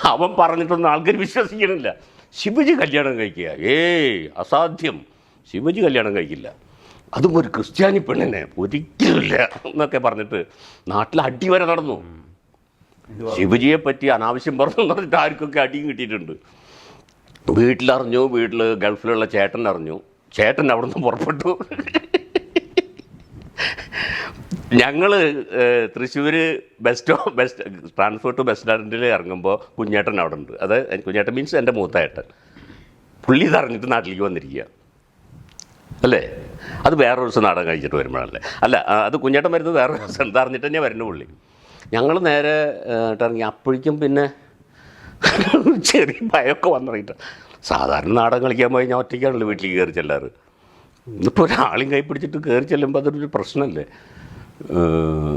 അവൻ പറഞ്ഞിട്ടൊന്നും ആൾക്കാർ വിശ്വസിക്കണില്ല. ശിവജി കല്യാണം കഴിക്കുക. ഏയ് അസാധ്യം. ശിവജി കല്യാണം കഴിക്കില്ല. അതും ഒരു ക്രിസ്ത്യാനി പെണ്ണിനെ ഒരിക്കലുമില്ല എന്നൊക്കെ പറഞ്ഞിട്ട് നാട്ടിൽ അടി വരെ നടന്നു. ശിവജിയെ പറ്റി അനാവശ്യം പറഞ്ഞു പറഞ്ഞിട്ട് ആർക്കൊക്കെ അടിയും കിട്ടിയിട്ടുണ്ട്. വീട്ടിലറിഞ്ഞു വീട്ടിൽ ഗൾഫിലുള്ള ചേട്ടൻ അറിഞ്ഞു ചേട്ടൻ അവിടെ നിന്ന് പുറപ്പെട്ടു ഞങ്ങൾ Thrissur bus stop bus transport bus സ്റ്റാൻഡിൽ ഇറങ്ങുമ്പോൾ കുഞ്ഞേട്ടൻ അവിടെ ഉണ്ട് അത് കുഞ്ഞേട്ടൻ മീൻസ് എന്റെ മൂത്തായിട്ട് പുള്ളി ഇതറിഞ്ഞിട്ട് നാട്ടിലേക്ക് വന്നിരിക്കുക. അല്ലേ? അത് വേറെ ദിവസം നാടകം കഴിച്ചിട്ട് വരുമ്പോഴല്ലേ. അല്ല അത് കുഞ്ഞേട്ടൻ വരുന്നത് വേറെ ദിവസം. ഇതറിഞ്ഞിട്ട് തന്നെ വരുന്ന പുള്ളി. ഞങ്ങൾ നേരെ ഇറങ്ങി. അപ്പോഴേക്കും പിന്നെ ചെറിയ ഭയമൊക്കെ വന്നിറങ്ങിയിട്ട് സാധാരണ നാടകം കളിക്കാൻ പോയി ഞാൻ ഒറ്റയ്ക്കാണല്ലോ വീട്ടിൽ കയറി ചെല്ലാറ്. ഇപ്പോൾ ഒരാളും കൈ പിടിച്ചിട്ട് കയറി ചെല്ലുമ്പോൾ അതൊരു പ്രശ്നമല്ലേ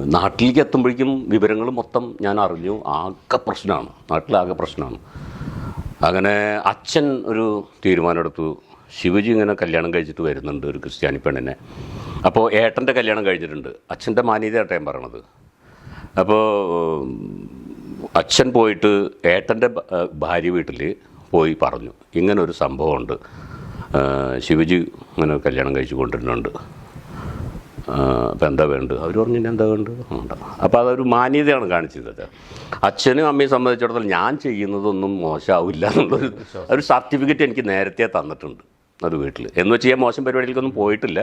നാട്ടിലേക്ക് എത്തുമ്പോഴേക്കും വിവരങ്ങൾ മൊത്തം ഞാൻ അറിഞ്ഞു. ആകെ പ്രശ്നമാണ്. നാട്ടിലാകെ പ്രശ്നമാണ്. അങ്ങനെ അച്ഛൻ ഒരു തീരുമാനമെടുത്തു. ശിവജി ഇങ്ങനെ കല്യാണം കഴിച്ചിട്ട് വരുന്നുണ്ട് ഒരു ക്രിസ്ത്യാനി പെണ്ണിനെ. അപ്പോൾ ഏട്ടന്റെ കല്യാണം കഴിഞ്ഞിട്ടുണ്ട്. അച്ഛന്റെ മാന്യതയായിട്ട് ഞാൻ പറയണത്. അപ്പോൾ അച്ഛൻ പോയിട്ട് ഏട്ടന്റെ ഭാര്യ വീട്ടിൽ പോയി പറഞ്ഞു. ഇങ്ങനെ ഒരു സംഭവമുണ്ട് ശിവജി ഇങ്ങനെ കല്യാണം കഴിച്ചു കൊണ്ടിരുന്നുണ്ട് അപ്പം എന്താ വേണ്ടത്? അവർ പറഞ്ഞു "ഇനി എന്താ വേണ്ടത്? അപ്പോൾ അതൊരു മാന്യതയാണ് കാണിച്ചത് അച്ഛനും അമ്മയും സംബന്ധിച്ചിടത്തോളം ഞാൻ ചെയ്യുന്നതൊന്നും മോശമാവില്ല എന്നുള്ളൊരു ഒരു സർട്ടിഫിക്കറ്റ് എനിക്ക് നേരത്തെ തന്നിട്ടുണ്ട് അത് വീട്ടിൽ എന്ന് വെച്ച് ഞാൻ മോശം പരിപാടികൾക്കൊന്നും പോയിട്ടില്ല.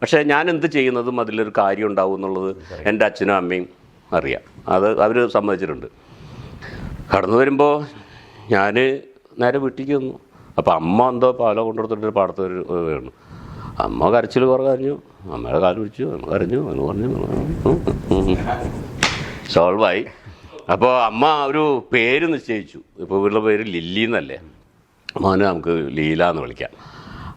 പക്ഷേ ഞാൻ എന്ത് ചെയ്യുന്നതും അതിലൊരു കാര്യം ഉണ്ടാവും എന്നുള്ളത് എന്റെ അച്ഛനും അമ്മയും അറിയാം. അത് അവർ സമ്മതിച്ചിട്ടുണ്ട്. കടന്നു വരുമ്പോൾ ഞാൻ നേരെ വീട്ടിലേക്ക് വന്നു. അപ്പോൾ അമ്മ എന്തോ പാലോ കൊണ്ടുകൊടുത്തിട്ട് പാടത്ത് വീണു. അമ്മ കരച്ചിൽ കുറേ കരഞ്ഞു. അമ്മയുടെ കാൽ പിടിച്ചു. അമ്മ കരഞ്ഞു. അങ്ങനെ പറഞ്ഞു സോൾവായി. അപ്പോൾ അമ്മ ഒരു പേര് നിശ്ചയിച്ചു. ഇപ്പോൾ ഇവരുടെ പേര് ലില്ലി എന്നല്ലേ? മോനെ നമുക്ക് ലീല എന്ന് വിളിക്കാം.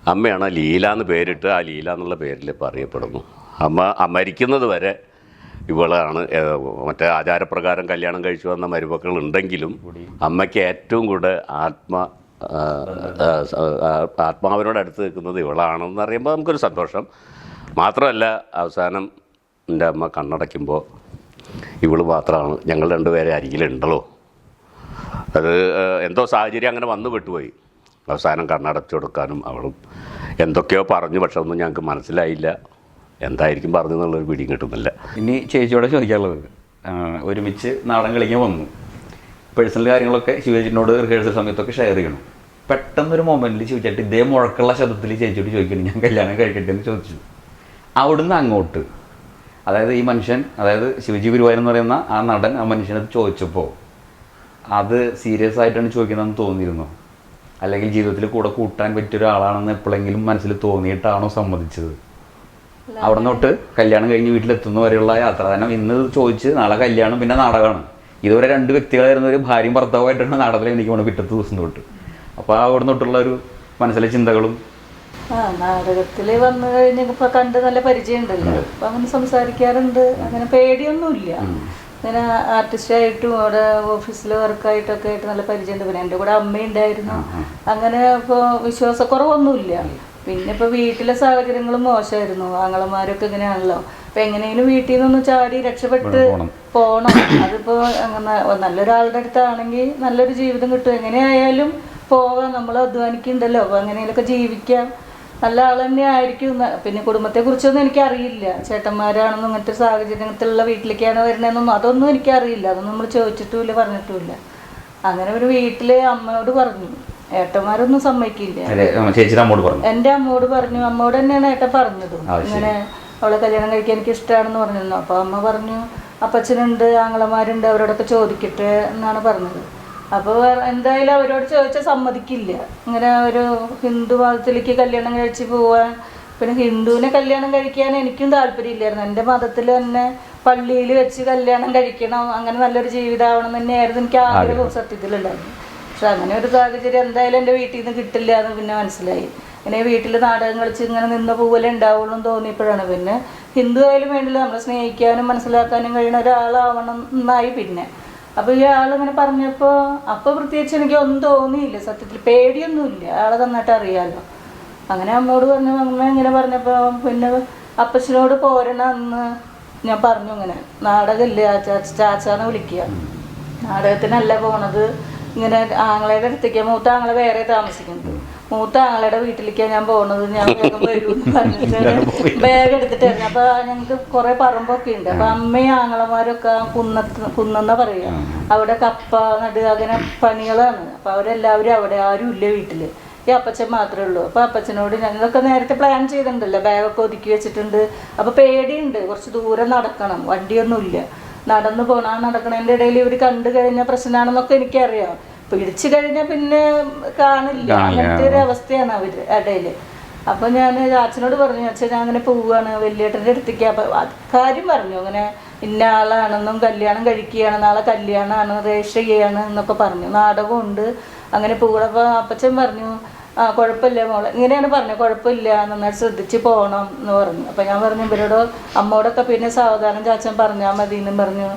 അമ്മയാണ് ലീല എന്ന് പേരിട്ട് ആ ലീല എന്നുള്ള പേരിൽ ഇപ്പോൾ അറിയപ്പെടുന്നു. അമ്മ മരിക്കുന്നത് വരെ ഇവളാണ് മറ്റേ ആചാരപ്രകാരം കല്യാണം കഴിച്ചു വന്ന മരുമക്കൾ ഉണ്ടെങ്കിലും അമ്മയ്ക്ക് ഏറ്റവും കൂടുതൽ ആത്മ ആത്മാവിനോട് അടുത്ത് നിൽക്കുന്നത് ഇവളാണെന്ന് അറിയുമ്പോൾ നമുക്കൊരു സന്തോഷം. മാത്രമല്ല അവസാനം എന്റെ അമ്മ കണ്ണടയ്ക്കുമ്പോൾ ഇവൾ മാത്രമാണ് ഞങ്ങൾ രണ്ടുപേരെ അരികിലുണ്ടല്ലോ. അത് എന്തോ സാഹചര്യം അങ്ങനെ വന്നു പെട്ടുപോയി. അവസാനം കണ്ണടച്ചു കൊടുക്കാനും അവളും എന്തൊക്കെയോ പറഞ്ഞു പക്ഷെ ഒന്നും ഞങ്ങൾക്ക് മനസ്സിലായില്ല. എന്തായിരിക്കും പറഞ്ഞു എന്നുള്ളൊരു പിടിയും കിട്ടുന്നില്ല. ഇനി ചേച്ചിയോടെ ചോദിക്കാനുള്ളത് ഒരുമിച്ച് നാടൻ കളിക്കാൻ വന്നു. പേഴ്സണൽ കാര്യങ്ങളൊക്കെ ശിവചേട്ടനോട് റിഹേഴ്സൽ സമയത്തൊക്കെ ഷെയർ ചെയ്യണം. പെട്ടെന്നൊരു മൊമെന്റിൽ ശിവചേട്ടൻ ഇതേ മുഴക്കുള്ള ശബ്ദത്തിൽ ചേച്ചിയോട് ചോദിക്കണം ഞാൻ കല്യാണം കഴിക്കട്ടെ എന്ന് ചോദിച്ചു. അവിടുന്ന് അങ്ങോട്ട് അതായത് ഈ മനുഷ്യൻ അതായത് ശിവജി ഗുരുവായൂർ എന്ന് പറയുന്ന ആ നടൻ ആ മനുഷ്യനത് ചോദിച്ചപ്പോൾ അത് സീരിയസ് ആയിട്ടാണ് ചോദിക്കുന്നതെന്ന് തോന്നിയിരുന്നു? അല്ലെങ്കിൽ ജീവിതത്തിൽ കൂടെ കൂട്ടാൻ പറ്റിയ ഒരാളാണെന്ന് എപ്പോഴെങ്കിലും മനസ്സിൽ തോന്നിയിട്ടാണോ സമ്മതിച്ചത്? അവിടെ തൊട്ട് കല്യാണം കഴിഞ്ഞ് വീട്ടിലെത്തുന്ന വരെയുള്ള യാത്ര. കാരണം ഇന്ന് ചോദിച്ച് നാളെ കല്യാണം പിന്നെ നാടകമാണ്. ഇതുവരെ രണ്ട് വ്യക്തികളായിരുന്ന ഒരു ഭാര്യയും ഭർത്താവുമായിട്ടാണ് നാടകത്തിൽ എനിക്ക് പോകണം പിറ്റത്തെ ദിവസം തൊട്ട്. അപ്പോൾ അവിടെ തൊട്ടുള്ള ഒരു മനസ്സിലെ ചിന്തകളും ആ നാടകത്തിൽ വന്നു കഴിഞ്ഞപ്പോ കണ്ട് നല്ല പരിചയമുണ്ടല്ലോ. അപ്പൊ അങ്ങനെ സംസാരിക്കാറുണ്ട്. അങ്ങനെ പേടിയൊന്നുമില്ല. അങ്ങനെ ആർട്ടിസ്റ്റായിട്ടും അവിടെ ഓഫീസിൽ വർക്കായിട്ടൊക്കെ ആയിട്ട് നല്ല പരിചയമുണ്ട്. പിന്നെ എന്റെ കൂടെ അമ്മയുണ്ടായിരുന്നു. അങ്ങനെ ഇപ്പോൾ വിശ്വാസക്കുറവൊന്നുമില്ല. പിന്നെ ഇപ്പോൾ വീട്ടിലെ സാഹചര്യങ്ങളും മോശമായിരുന്നു. ആങ്ങളമാരൊക്കെ ഇങ്ങനെയാണല്ലോ. അപ്പം എങ്ങനെയും വീട്ടിൽ നിന്നൊന്ന് ചാടി രക്ഷപ്പെട്ട് പോണം. അതിപ്പോ അങ്ങനെ നല്ലൊരാളുടെ അടുത്താണെങ്കിൽ നല്ലൊരു ജീവിതം കിട്ടും. എങ്ങനെയായാലും പോകാം നമ്മൾ അധ്വാനിക്കുന്നുണ്ടല്ലോ അപ്പൊ അങ്ങനെയൊക്കെ ജീവിക്കാം. നല്ല ആൾ തന്നെ ആയിരിക്കും. ന്ന്. പിന്നെ കുടുംബത്തെ കുറിച്ചൊന്നും എനിക്കറിയില്ല. ചേട്ടന്മാരാണെന്നും ഇങ്ങനത്തെ സാഹചര്യത്തിലുള്ള വീട്ടിലേക്കാണ് വരുന്നതെന്നൊന്നും അതൊന്നും എനിക്കറിയില്ല. അതൊന്നും നമ്മൾ ചോദിച്ചിട്ടുമില്ല പറഞ്ഞിട്ടുമില്ല. അങ്ങനെ ഒരു വീട്ടിൽ അമ്മയോട് പറഞ്ഞു. ഏട്ടന്മാരൊന്നും സമ്മതിക്കില്ല. എന്റെ ചേച്ചിയുടെ അമ്മോട് പറഞ്ഞു. എന്റെ അമ്മോട് പറഞ്ഞു. അമ്മോട് തന്നെയാണ് ഏട്ടൻ പറഞ്ഞത്. ഇങ്ങനെ അവളെ കല്യാണം കഴിക്കാൻ എനിക്ക് ഇഷ്ടമാണെന്ന് പറഞ്ഞിരുന്നു. അപ്പൊ അമ്മ പറഞ്ഞു അപ്പച്ചനുണ്ട് ആങ്ങളമാരുണ്ട് അവരോടൊക്കെ ചോദിക്കട്ടെ എന്നാണ് പറഞ്ഞത്. അപ്പോൾ എന്തായാലും അവരോട് ചോദിച്ചാൽ സമ്മതിക്കില്ല. ഇങ്ങനെ ഒരു ഹിന്ദു മതത്തിലേക്ക് കല്യാണം കഴിച്ച് പോവാൻ പിന്നെ ഹിന്ദുവിനെ കല്യാണം കഴിക്കാൻ എനിക്കും താല്പര്യമില്ലായിരുന്നു. എന്റെ മതത്തിൽ തന്നെ പള്ളിയിൽ വെച്ച് കല്യാണം കഴിക്കണം അങ്ങനെ നല്ലൊരു ജീവിതമാവണം തന്നെയായിരുന്നു എനിക്ക് ആഗ്രഹം. സത്യത്തിലുണ്ടായിരുന്നു പക്ഷെ അങ്ങനെ ഒരു സാഹചര്യം എന്തായാലും എന്റെ വീട്ടിൽ നിന്ന് കിട്ടില്ല എന്ന് പിന്നെ മനസ്സിലായി. ഇങ്ങനെ വീട്ടിൽ നാടകം കളിച്ച് ഇങ്ങനെ നിന്ന പോവലെ ഉണ്ടാവുള്ളൂ എന്ന് തോന്നിയപ്പോഴാണ്. പിന്നെ ഹിന്ദു ആയാലും വേണ്ടില്ല നമ്മളെ സ്നേഹിക്കാനും മനസ്സിലാക്കാനും കഴിയുന്ന ഒരാളാവണം എന്നായി പിന്നെ. അപ്പോൾ ഈ ആളിങ്ങനെ പറഞ്ഞപ്പോൾ അപ്പോൾ പ്രത്യേകിച്ച് എനിക്ക് ഒന്നും തോന്നിയില്ല സത്യത്തിൽ പേടിയൊന്നുമില്ല. ആളെ നന്നായിട്ട് അറിയാമല്ലോ അങ്ങനെ അമ്മയോട് പറഞ്ഞു അമ്മ ഇങ്ങനെ പറഞ്ഞപ്പോൾ പിന്നെ അപ്പച്ചനോട് പോരണ ഞാൻ പറഞ്ഞു ഇങ്ങനെ. നാടകമില്ല ചാച്ച ചാച്ചാന്ന് വിളിക്കുക. നാടകത്തിനല്ല പോണത്. ഇങ്ങനെ ആങ്ങളയുടെ അടുത്തേക്ക്. മൂത്ത ആങ്ങളെ വേറെ താമസിക്കുന്നത് മൂത്ത ആങ്ങളയുടെ വീട്ടിലേക്കാണ് ഞാൻ പോകുന്നത് ഞാൻ വേഗം വരും എന്ന് പറഞ്ഞിട്ട് ബാഗ് എടുത്തിട്ടായിരുന്നു അപ്പൊ ഞങ്ങൾക്ക് കുറെ പറമ്പൊക്കെ ഉണ്ട്. അപ്പൊ അമ്മയും ആങ്ങളമാരൊക്കെ കുന്നത്ത് കുന്നെന്നാ പറയാ. അവിടെ കപ്പ നടുക അങ്ങനെ പണികളാണ്. അപ്പൊ അവരെല്ലാവരും അവിടെ. ആരും ഇല്ല വീട്ടിൽ. ഈ അപ്പച്ചൻ മാത്രമേ ഉള്ളൂ. അപ്പൊ അപ്പച്ചനോട് ഞങ്ങളൊക്കെ നേരത്തെ പ്ലാൻ ചെയ്തിട്ടുണ്ടല്ലോ. ബാഗൊക്കെ ഒതുക്കി വെച്ചിട്ടുണ്ട്. അപ്പൊ പേടിയുണ്ട്. കുറച്ച് ദൂരം നടക്കണം. വണ്ടിയൊന്നുമില്ല. നടന്നു പോകണം ആ നടക്കണതിന്റെ ഇടയിൽ ഇവർ കണ്ടു കഴിഞ്ഞ പ്രശ്നമാണെന്നൊക്കെ എനിക്കറിയാം. പിടിച്ചു കഴിഞ്ഞാൽ പിന്നെ കാണില്ല. അങ്ങനത്തെ ഒരു അവസ്ഥയാണ് അവർ ഇടയിൽ. അപ്പൊ ഞാൻ അച്ഛനോട് പറഞ്ഞു അച്ഛൻ ഞാൻ അങ്ങനെ പോവുകയാണ് വലിയേട്ടന്റെ അടുത്തേക്ക്. അപ്പൊ കാര്യം പറഞ്ഞു. അങ്ങനെ ഇന്ന ആളാണെന്നും കല്യാണം കഴിക്കുകയാണ് നാളെ കല്യാണമാണ് രജിസ്റ്റർ ചെയ്യാണ് എന്നൊക്കെ പറഞ്ഞു. നാടകമുണ്ട്. അങ്ങനെ പോകണപ്പോ അപ്പച്ചൻ പറഞ്ഞു ആ കുഴപ്പമില്ല മോളെ. ഇങ്ങനെയാണ് പറഞ്ഞത്. കുഴപ്പമില്ല. നന്നായിട്ട് ശ്രദ്ധിച്ച് പോകണം എന്ന് പറഞ്ഞു. അപ്പം ഞാൻ പറഞ്ഞു ഇവരോട് അമ്മോടൊക്കെ പിന്നെ സാവധാനം ചാച്ചൻ പറഞ്ഞാൽ മതി എന്നും പറഞ്ഞു.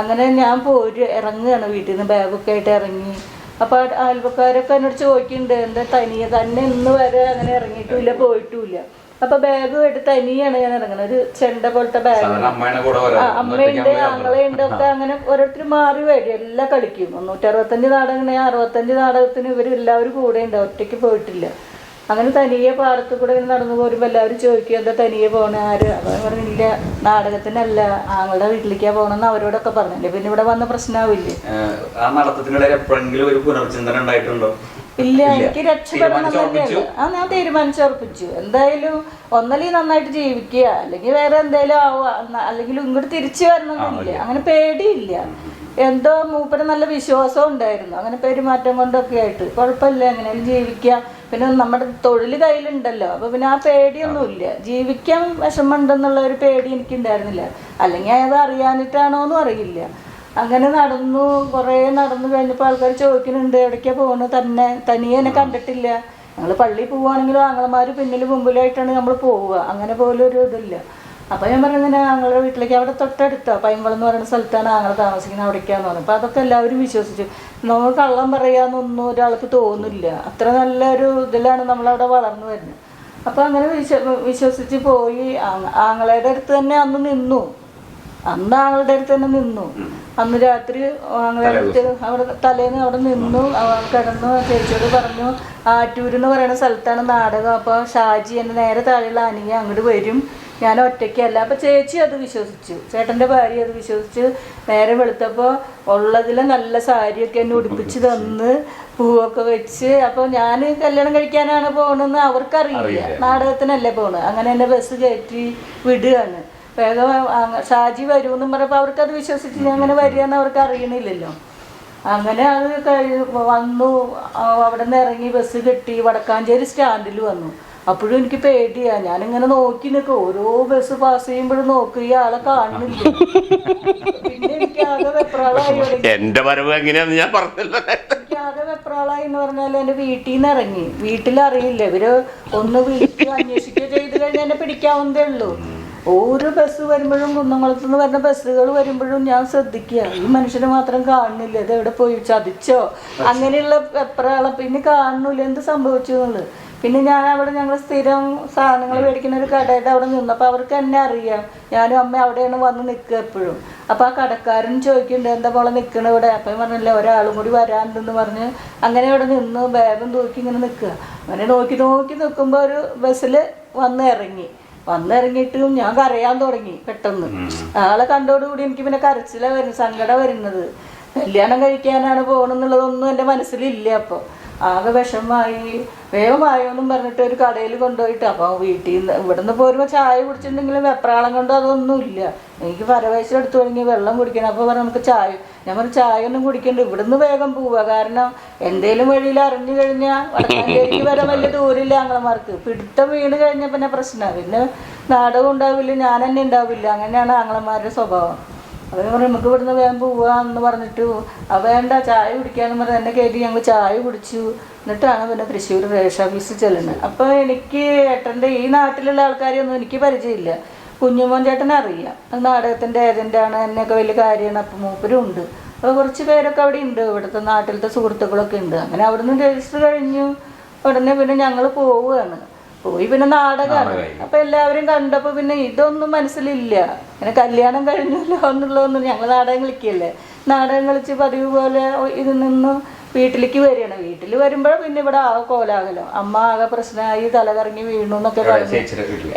അങ്ങനെ ഞാൻ പോര് ഇറങ്ങുകയാണ് വീട്ടിൽ നിന്ന്. ബാഗൊക്കെ ആയിട്ട് ഇറങ്ങി. അപ്പോൾ അയൽവക്കാരൊക്കെ എന്നോട് ചോദിക്കുന്നുണ്ട് എന്താ തനിയെ തന്നെ ഇന്ന് വരെ അങ്ങനെ ഇറങ്ങിയിട്ടുമില്ല പോയിട്ടുമില്ല അപ്പൊ ബാഗ് എടുത്ത് തനിയാണ് ഞാൻ ഇറങ്ങുന്നത് ഒരു ചെണ്ട പോലത്തെ ബാഗ് അമ്മയുണ്ട് ആങ്ങളയുണ്ട് ഒക്കെ അങ്ങനെ ഓരോരുത്തർ മാറി വരും. എല്ലാം കളിക്കും. മുന്നൂറ്റി അറുപത്തഞ്ച് നാടകം അറുപത്തഞ്ച് നാടകത്തിന് ഇവർ എല്ലാവരും കൂടെ ഉണ്ട്. ഒറ്റയ്ക്ക് പോയിട്ടില്ല. അങ്ങനെ തനിയെ പാടത്ത് കൂടെ ഇങ്ങനെ നടന്നു പോരുമ്പോൾ എല്ലാവരും ചോദിക്കും എന്താ തനിയെ പോണ? ആര്? അപ്പം പറഞ്ഞില്ല നാടകത്തിനല്ല. ആങ്ങളുടെ വീട്ടിലേക്കാ പോണെന്ന് അവരോടൊക്കെ പറഞ്ഞില്ലേ പിന്നെ ഇവിടെ വന്ന പ്രശ്നമാവില്ലേ ആ നടത്തത്തിനിടയിൽ എപ്പോഴെങ്കിലും ഒരു പുനർചിന്തന ഉണ്ടായിട്ടുണ്ടോ? ഇല്ല എനിക്ക് രക്ഷപ്പെടണം ആ ഞാൻ തീരുമാനിച്ചുറപ്പിച്ചു എന്തായാലും ഒന്നല്ലെങ്കിൽ നന്നായിട്ട് ജീവിക്കുക. അല്ലെങ്കിൽ വേറെ എന്തായാലും ആവുക. അല്ലെങ്കിൽ ഇങ്ങോട്ട് തിരിച്ചു വരണമെന്നില്ല. അങ്ങനെ പേടിയില്ല. എന്തോ മൂപ്പര് നല്ല വിശ്വാസം ഉണ്ടായിരുന്നു. അങ്ങനെ പെരുമാറ്റം കൊണ്ടൊക്കെ ആയിട്ട്. കുഴപ്പമില്ല എങ്ങനെയും ജീവിക്കുക. പിന്നെ നമ്മുടെ തൊഴിൽ കയ്യിലുണ്ടല്ലോ. അപ്പൊ പിന്നെ ആ പേടിയൊന്നുമില്ല. ജീവിക്കാൻ വിഷമമുണ്ടെന്നുള്ള ഒരു പേടി എനിക്കുണ്ടായിരുന്നില്ല. അല്ലെങ്കിൽ അത് അറിയാനിട്ടാണോന്നും അറിയില്ല. അങ്ങനെ നടന്നു കുറേ നടന്നു. കഴിഞ്ഞപ്പോൾ ആൾക്കാർ ചോദിക്കുന്നുണ്ട് എവിടേക്കാ പോകുന്നത് തന്നെ? തനിയെ എന്നെ കണ്ടിട്ടില്ല. ഞങ്ങൾ പള്ളിയിൽ പോവുകയാണെങ്കിലും ആങ്ങളമാർ പിന്നിൽ മുമ്പിലായിട്ടാണ് നമ്മൾ പോവുക. അങ്ങനെ പോലും ഒരു ഇതില്ല. അപ്പോൾ ഞാൻ പറഞ്ഞത് ആങ്ങളുടെ വീട്ടിലേക്ക് അവിടെ തൊട്ടടുത്ത. പൈമ്പളം എന്ന് പറയുന്ന സ്ഥലത്താണ് ആങ്ങളെ താമസിക്കുന്നത്. അവിടേക്കാന്ന് പറഞ്ഞു അപ്പോൾ അതൊക്കെ എല്ലാവരും വിശ്വസിച്ചു. നമ്മൾ കള്ളം പറയാന്നൊന്നും ഒരാൾക്ക് തോന്നില്ല അത്ര നല്ലൊരു ഇതിലാണ് നമ്മളവിടെ വളർന്നു വരുന്നത്. അപ്പോൾ അങ്ങനെ വിശ്വ വിശ്വസിച്ച് പോയി. ആങ്ങ- ആങ്ങളയുടെ അടുത്ത് തന്നെ അന്ന് നിന്നു. അന്ന് ആങ്ങളുടെ അടുത്ത് തന്നെ നിന്നു. അന്ന് രാത്രി ആങ്ങളുടെ അടുത്ത് അവിടെ തലേന്ന് അവിടെ നിന്നു. കിടന്നു. ചേച്ചിയോട് പറഞ്ഞു ആറ്റൂർ എന്ന് പറയുന്ന സ്ഥലത്താണ് നാടകം. അപ്പോൾ ഷാജി എന്റെ നേരെ താഴെയുള്ള അനിയ അങ്ങോട്ട് വരും. ഞാൻ ഒറ്റയ്ക്കല്ല. അപ്പോൾ ചേച്ചി അത് വിശ്വസിച്ചു. ചേട്ടന്റെ ഭാര്യ അത് വിശ്വസിച്ച്. നേരെ വെളുത്തപ്പോൾ ഉള്ളതിലെ നല്ല സാരിയൊക്കെ എന്നെ ഉടുപ്പിച്ച് തന്ന് പൂവൊക്കെ വെച്ച്. അപ്പോൾ ഞാൻ കല്യാണം കഴിക്കാനാണ് പോകണമെന്ന് അവർക്കറിയില്ല. നാടകത്തിനല്ലേ പോകണത് അങ്ങനെ എന്നെ ബസ് കയറ്റി വിടുകയാണ്. വേഗം ഷാജി ഷാജി എന്നും പറഞ്ഞപ്പോൾ അവർക്കത് വിശ്വസിച്ച് ഞാൻ അങ്ങനെ വരികയെന്ന് അവർക്ക് അറിയണില്ലല്ലോ. അങ്ങനെ അത് വന്നു. അവിടെ നിന്ന് ഇറങ്ങി ബസ് കിട്ടി. വടക്കാഞ്ചേരി സ്റ്റാൻഡിൽ വന്നു. അപ്പോഴും എനിക്ക് പേടിയാ. ഞാനിങ്ങനെ നോക്കി നിൽക്കും. ഓരോ ബസ് പാസ് ചെയ്യുമ്പോഴും നോക്കും. ആളെ കാണുന്നില്ല. പിന്നെ എനിക്ക് ആകെ വെപ്രാളായി. എന്റെ വരവ് എങ്ങനെയാന്ന് ഞാൻ പറഞ്ഞല്ലോ. എനിക്ക് ആകെ വെപ്രാളായി എന്ന് പറഞ്ഞാൽ എന്റെ വീട്ടിൽ നിന്ന് ഇറങ്ങി. വീട്ടിലറിയില്ല ഇവർ ഒന്ന് വീട്ടിൽ അന്വേഷിക്കുക ചെയ്ത് കഴിഞ്ഞാൽ എന്നെ പിടിക്കാവുന്നതേ ഉള്ളൂ. ഓരോ ബസ് വരുമ്പോഴും കുന്നംകുളത്ത് നിന്ന് വരുന്ന ബസ്സുകൾ വരുമ്പോഴും ഞാൻ ശ്രദ്ധിക്കുക. ഈ മനുഷ്യനെ മാത്രം കാണുന്നില്ല. ഇത് എവിടെ പോയി? ചതിച്ചോ? അങ്ങനെയുള്ള എപ്രാളം പിന്നെ കാണുന്നില്ല. എന്ത് സംഭവിച്ചു എന്നുള്ളത്? പിന്നെ ഞാൻ അവിടെ ഞങ്ങൾ സ്ഥിരം സാധനങ്ങൾ മേടിക്കുന്ന ഒരു കടയുടെ അവിടെ നിന്നപ്പോൾ അവർക്ക് എന്നെ അറിയാം. ഞാനും അമ്മ അവിടെയാണ് വന്ന് നിൽക്കുക എപ്പോഴും. അപ്പോൾ ആ കടക്കാരൻ ചോദിക്കുന്നുണ്ട് എന്താ മോളെ നിൽക്കണ ഇവിടെ? അപ്പം പറഞ്ഞില്ല ഒരാളും കൂടി വരാനുണ്ടെന്ന് പറഞ്ഞ് അങ്ങനെ ഇവിടെ നിന്ന് ബാഗും തൂക്കി ഇങ്ങനെ നിൽക്കുക. അങ്ങനെ നോക്കി നോക്കി നിൽക്കുമ്പോൾ ഒരു ബസ്സിൽ വന്ന് ഇറങ്ങി. വന്നിറങ്ങിയിട്ടും ഞാൻ കരയാൻ തുടങ്ങി പെട്ടെന്ന്. ആളെ കണ്ടോടുകൂടി എനിക്ക് പിന്നെ കരച്ചിലാണ് വരുന്നത് സങ്കടം വരുന്നത്. കല്യാണം കഴിക്കാനാണ് പോകണമെന്നുള്ളതൊന്നും എന്റെ മനസ്സിലില്ല അപ്പോൾ ആകെ വിഷമായി വേഗമായോ എന്നും പറഞ്ഞിട്ട് ഒരു കടയിൽ കൊണ്ടുപോയിട്ട്. അപ്പോൾ വീട്ടിൽ നിന്ന് ഇവിടെ നിന്ന് പോരുമ്പോൾ ചായ കുടിച്ചിട്ടുണ്ടെങ്കിലും വെപ്രാളം കൊണ്ടോ അതൊന്നുമില്ല. എനിക്ക് പരവയസ്സിൽ എടുത്തു തുടങ്ങി വെള്ളം കുടിക്കണം. അപ്പോൾ പറഞ്ഞു നമുക്ക് ചായ. ഞാൻ പറഞ്ഞു ചായ ഒന്നും കുടിക്കണ്ട. ഇവിടുന്ന് വേഗം പോവുക. കാരണം എന്തേലും വഴിയിൽ അറിഞ്ഞു കഴിഞ്ഞാൽ വടക്കാഞ്ചേരിക്ക് വരെ വലിയ ദൂരമില്ല ആങ്ങളമാർക്ക്. പിടുത്തം വീണ് കഴിഞ്ഞാൽ പിന്നെ പ്രശ്നമാണ് പിന്നെ നാടകം ഉണ്ടാവില്ല ഞാൻ തന്നെ ഉണ്ടാവില്ല. അങ്ങനെയാണ് ആങ്ങളമാരുടെ സ്വഭാവം. അവർ പറയും നമുക്ക് ഇവിടുന്ന് വേഗം പോവാന്ന് പറഞ്ഞിട്ട് വേണ്ട ചായ കുടിക്കാന്ന് പറഞ്ഞ് എന്നെ കയറ്റി ഞങ്ങൾ ചായ കുടിച്ചു. എന്നിട്ടാണ് പിന്നെ തൃശ്ശൂർ റേഷൻ ഓഫീസിൽ ചെല്ലുന്നത്. അപ്പോൾ എനിക്ക് ഏട്ടന്റെ ഈ നാട്ടിലുള്ള ആൾക്കാരെയൊന്നും എനിക്ക് പരിചയമില്ല. കുഞ്ഞുമോൻ ചേട്ടനെ അറിയാം. അത് നാടകത്തിന്റെ ഏജന്റാണ്. എന്നെയൊക്കെ വലിയ കാര്യമാണ്. അപ്പം മൂപ്പരും ഉണ്ട്. അപ്പോൾ കുറച്ച് പേരൊക്കെ അവിടെ ഉണ്ട്. ഇവിടുത്തെ നാട്ടിലത്തെ സുഹൃത്തുക്കളൊക്കെ ഉണ്ട്. അങ്ങനെ അവിടുന്ന് രജിസ്റ്റർ കഴിഞ്ഞു. ഉടനെ പിന്നെ ഞങ്ങൾ പോവുകയാണ്. പോയി പിന്നെ നാടകമാണ് അപ്പൊ എല്ലാവരും കണ്ടപ്പോ പിന്നെ ഇതൊന്നും മനസ്സിലില്ല. പിന്നെ കല്യാണം കഴിഞ്ഞല്ലോ എന്നുള്ളതൊന്നും ഞങ്ങൾ നാടകം കളിക്കല്ലേ? നാടകം കളിച്ച് പതിവ് പോലെ ഇത് നിന്ന് വീട്ടിലേക്ക് വരികയാണ്. വീട്ടിൽ വരുമ്പോഴും പിന്നെ ഇവിടെ ആകെ കോലാകലോ അമ്മ ആകെ പ്രശ്നമായി തലകറങ്ങി വീണു എന്നൊക്കെ പറഞ്ഞു.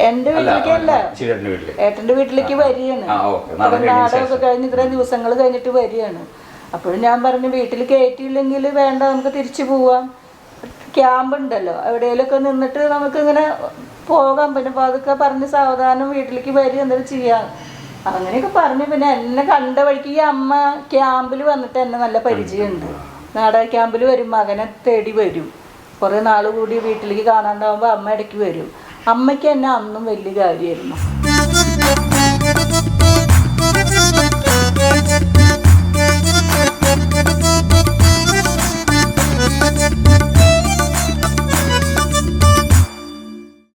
എന്റെ വീട്ടിലേക്കല്ല ഏട്ടന്റെ വീട്ടിലേക്ക് വരികയാണ്. നാടകമൊക്കെ കഴിഞ്ഞ് ഇത്രയും ദിവസങ്ങൾ കഴിഞ്ഞിട്ട് വരികയാണ്. അപ്പോഴും ഞാൻ പറഞ്ഞു വീട്ടിൽ കയറ്റിയില്ലെങ്കിൽ വേണ്ട നമുക്ക് തിരിച്ചു പോവാം. ക്യാമ്പ് ഉണ്ടല്ലോ എവിടെയെങ്കിലുമൊക്കെ നിന്നിട്ട് നമുക്ക് ഇങ്ങനെ പോകാം. പിന്നെ അപ്പോൾ അതൊക്കെ പറഞ്ഞ് സാവധാനം വീട്ടിലേക്ക് വരിക എന്തെങ്കിലും ചെയ്യാം. അങ്ങനെയൊക്കെ പറഞ്ഞു പിന്നെ എന്നെ കണ്ട വഴിക്ക് ഈ അമ്മ ക്യാമ്പിൽ വന്നിട്ട് എന്നെ നല്ല പരിചയമുണ്ട്. നാടക ക്യാമ്പിൽ വരും മകനെ തേടി വരും. കുറേ നാൾ കൂടി വീട്ടിലേക്ക് കാണാണ്ടാവുമ്പോൾ അമ്മ ഇടയ്ക്ക് വരും. അമ്മയ്ക്ക് എന്നെ അന്നും വലിയ കാര്യമായിരുന്നു.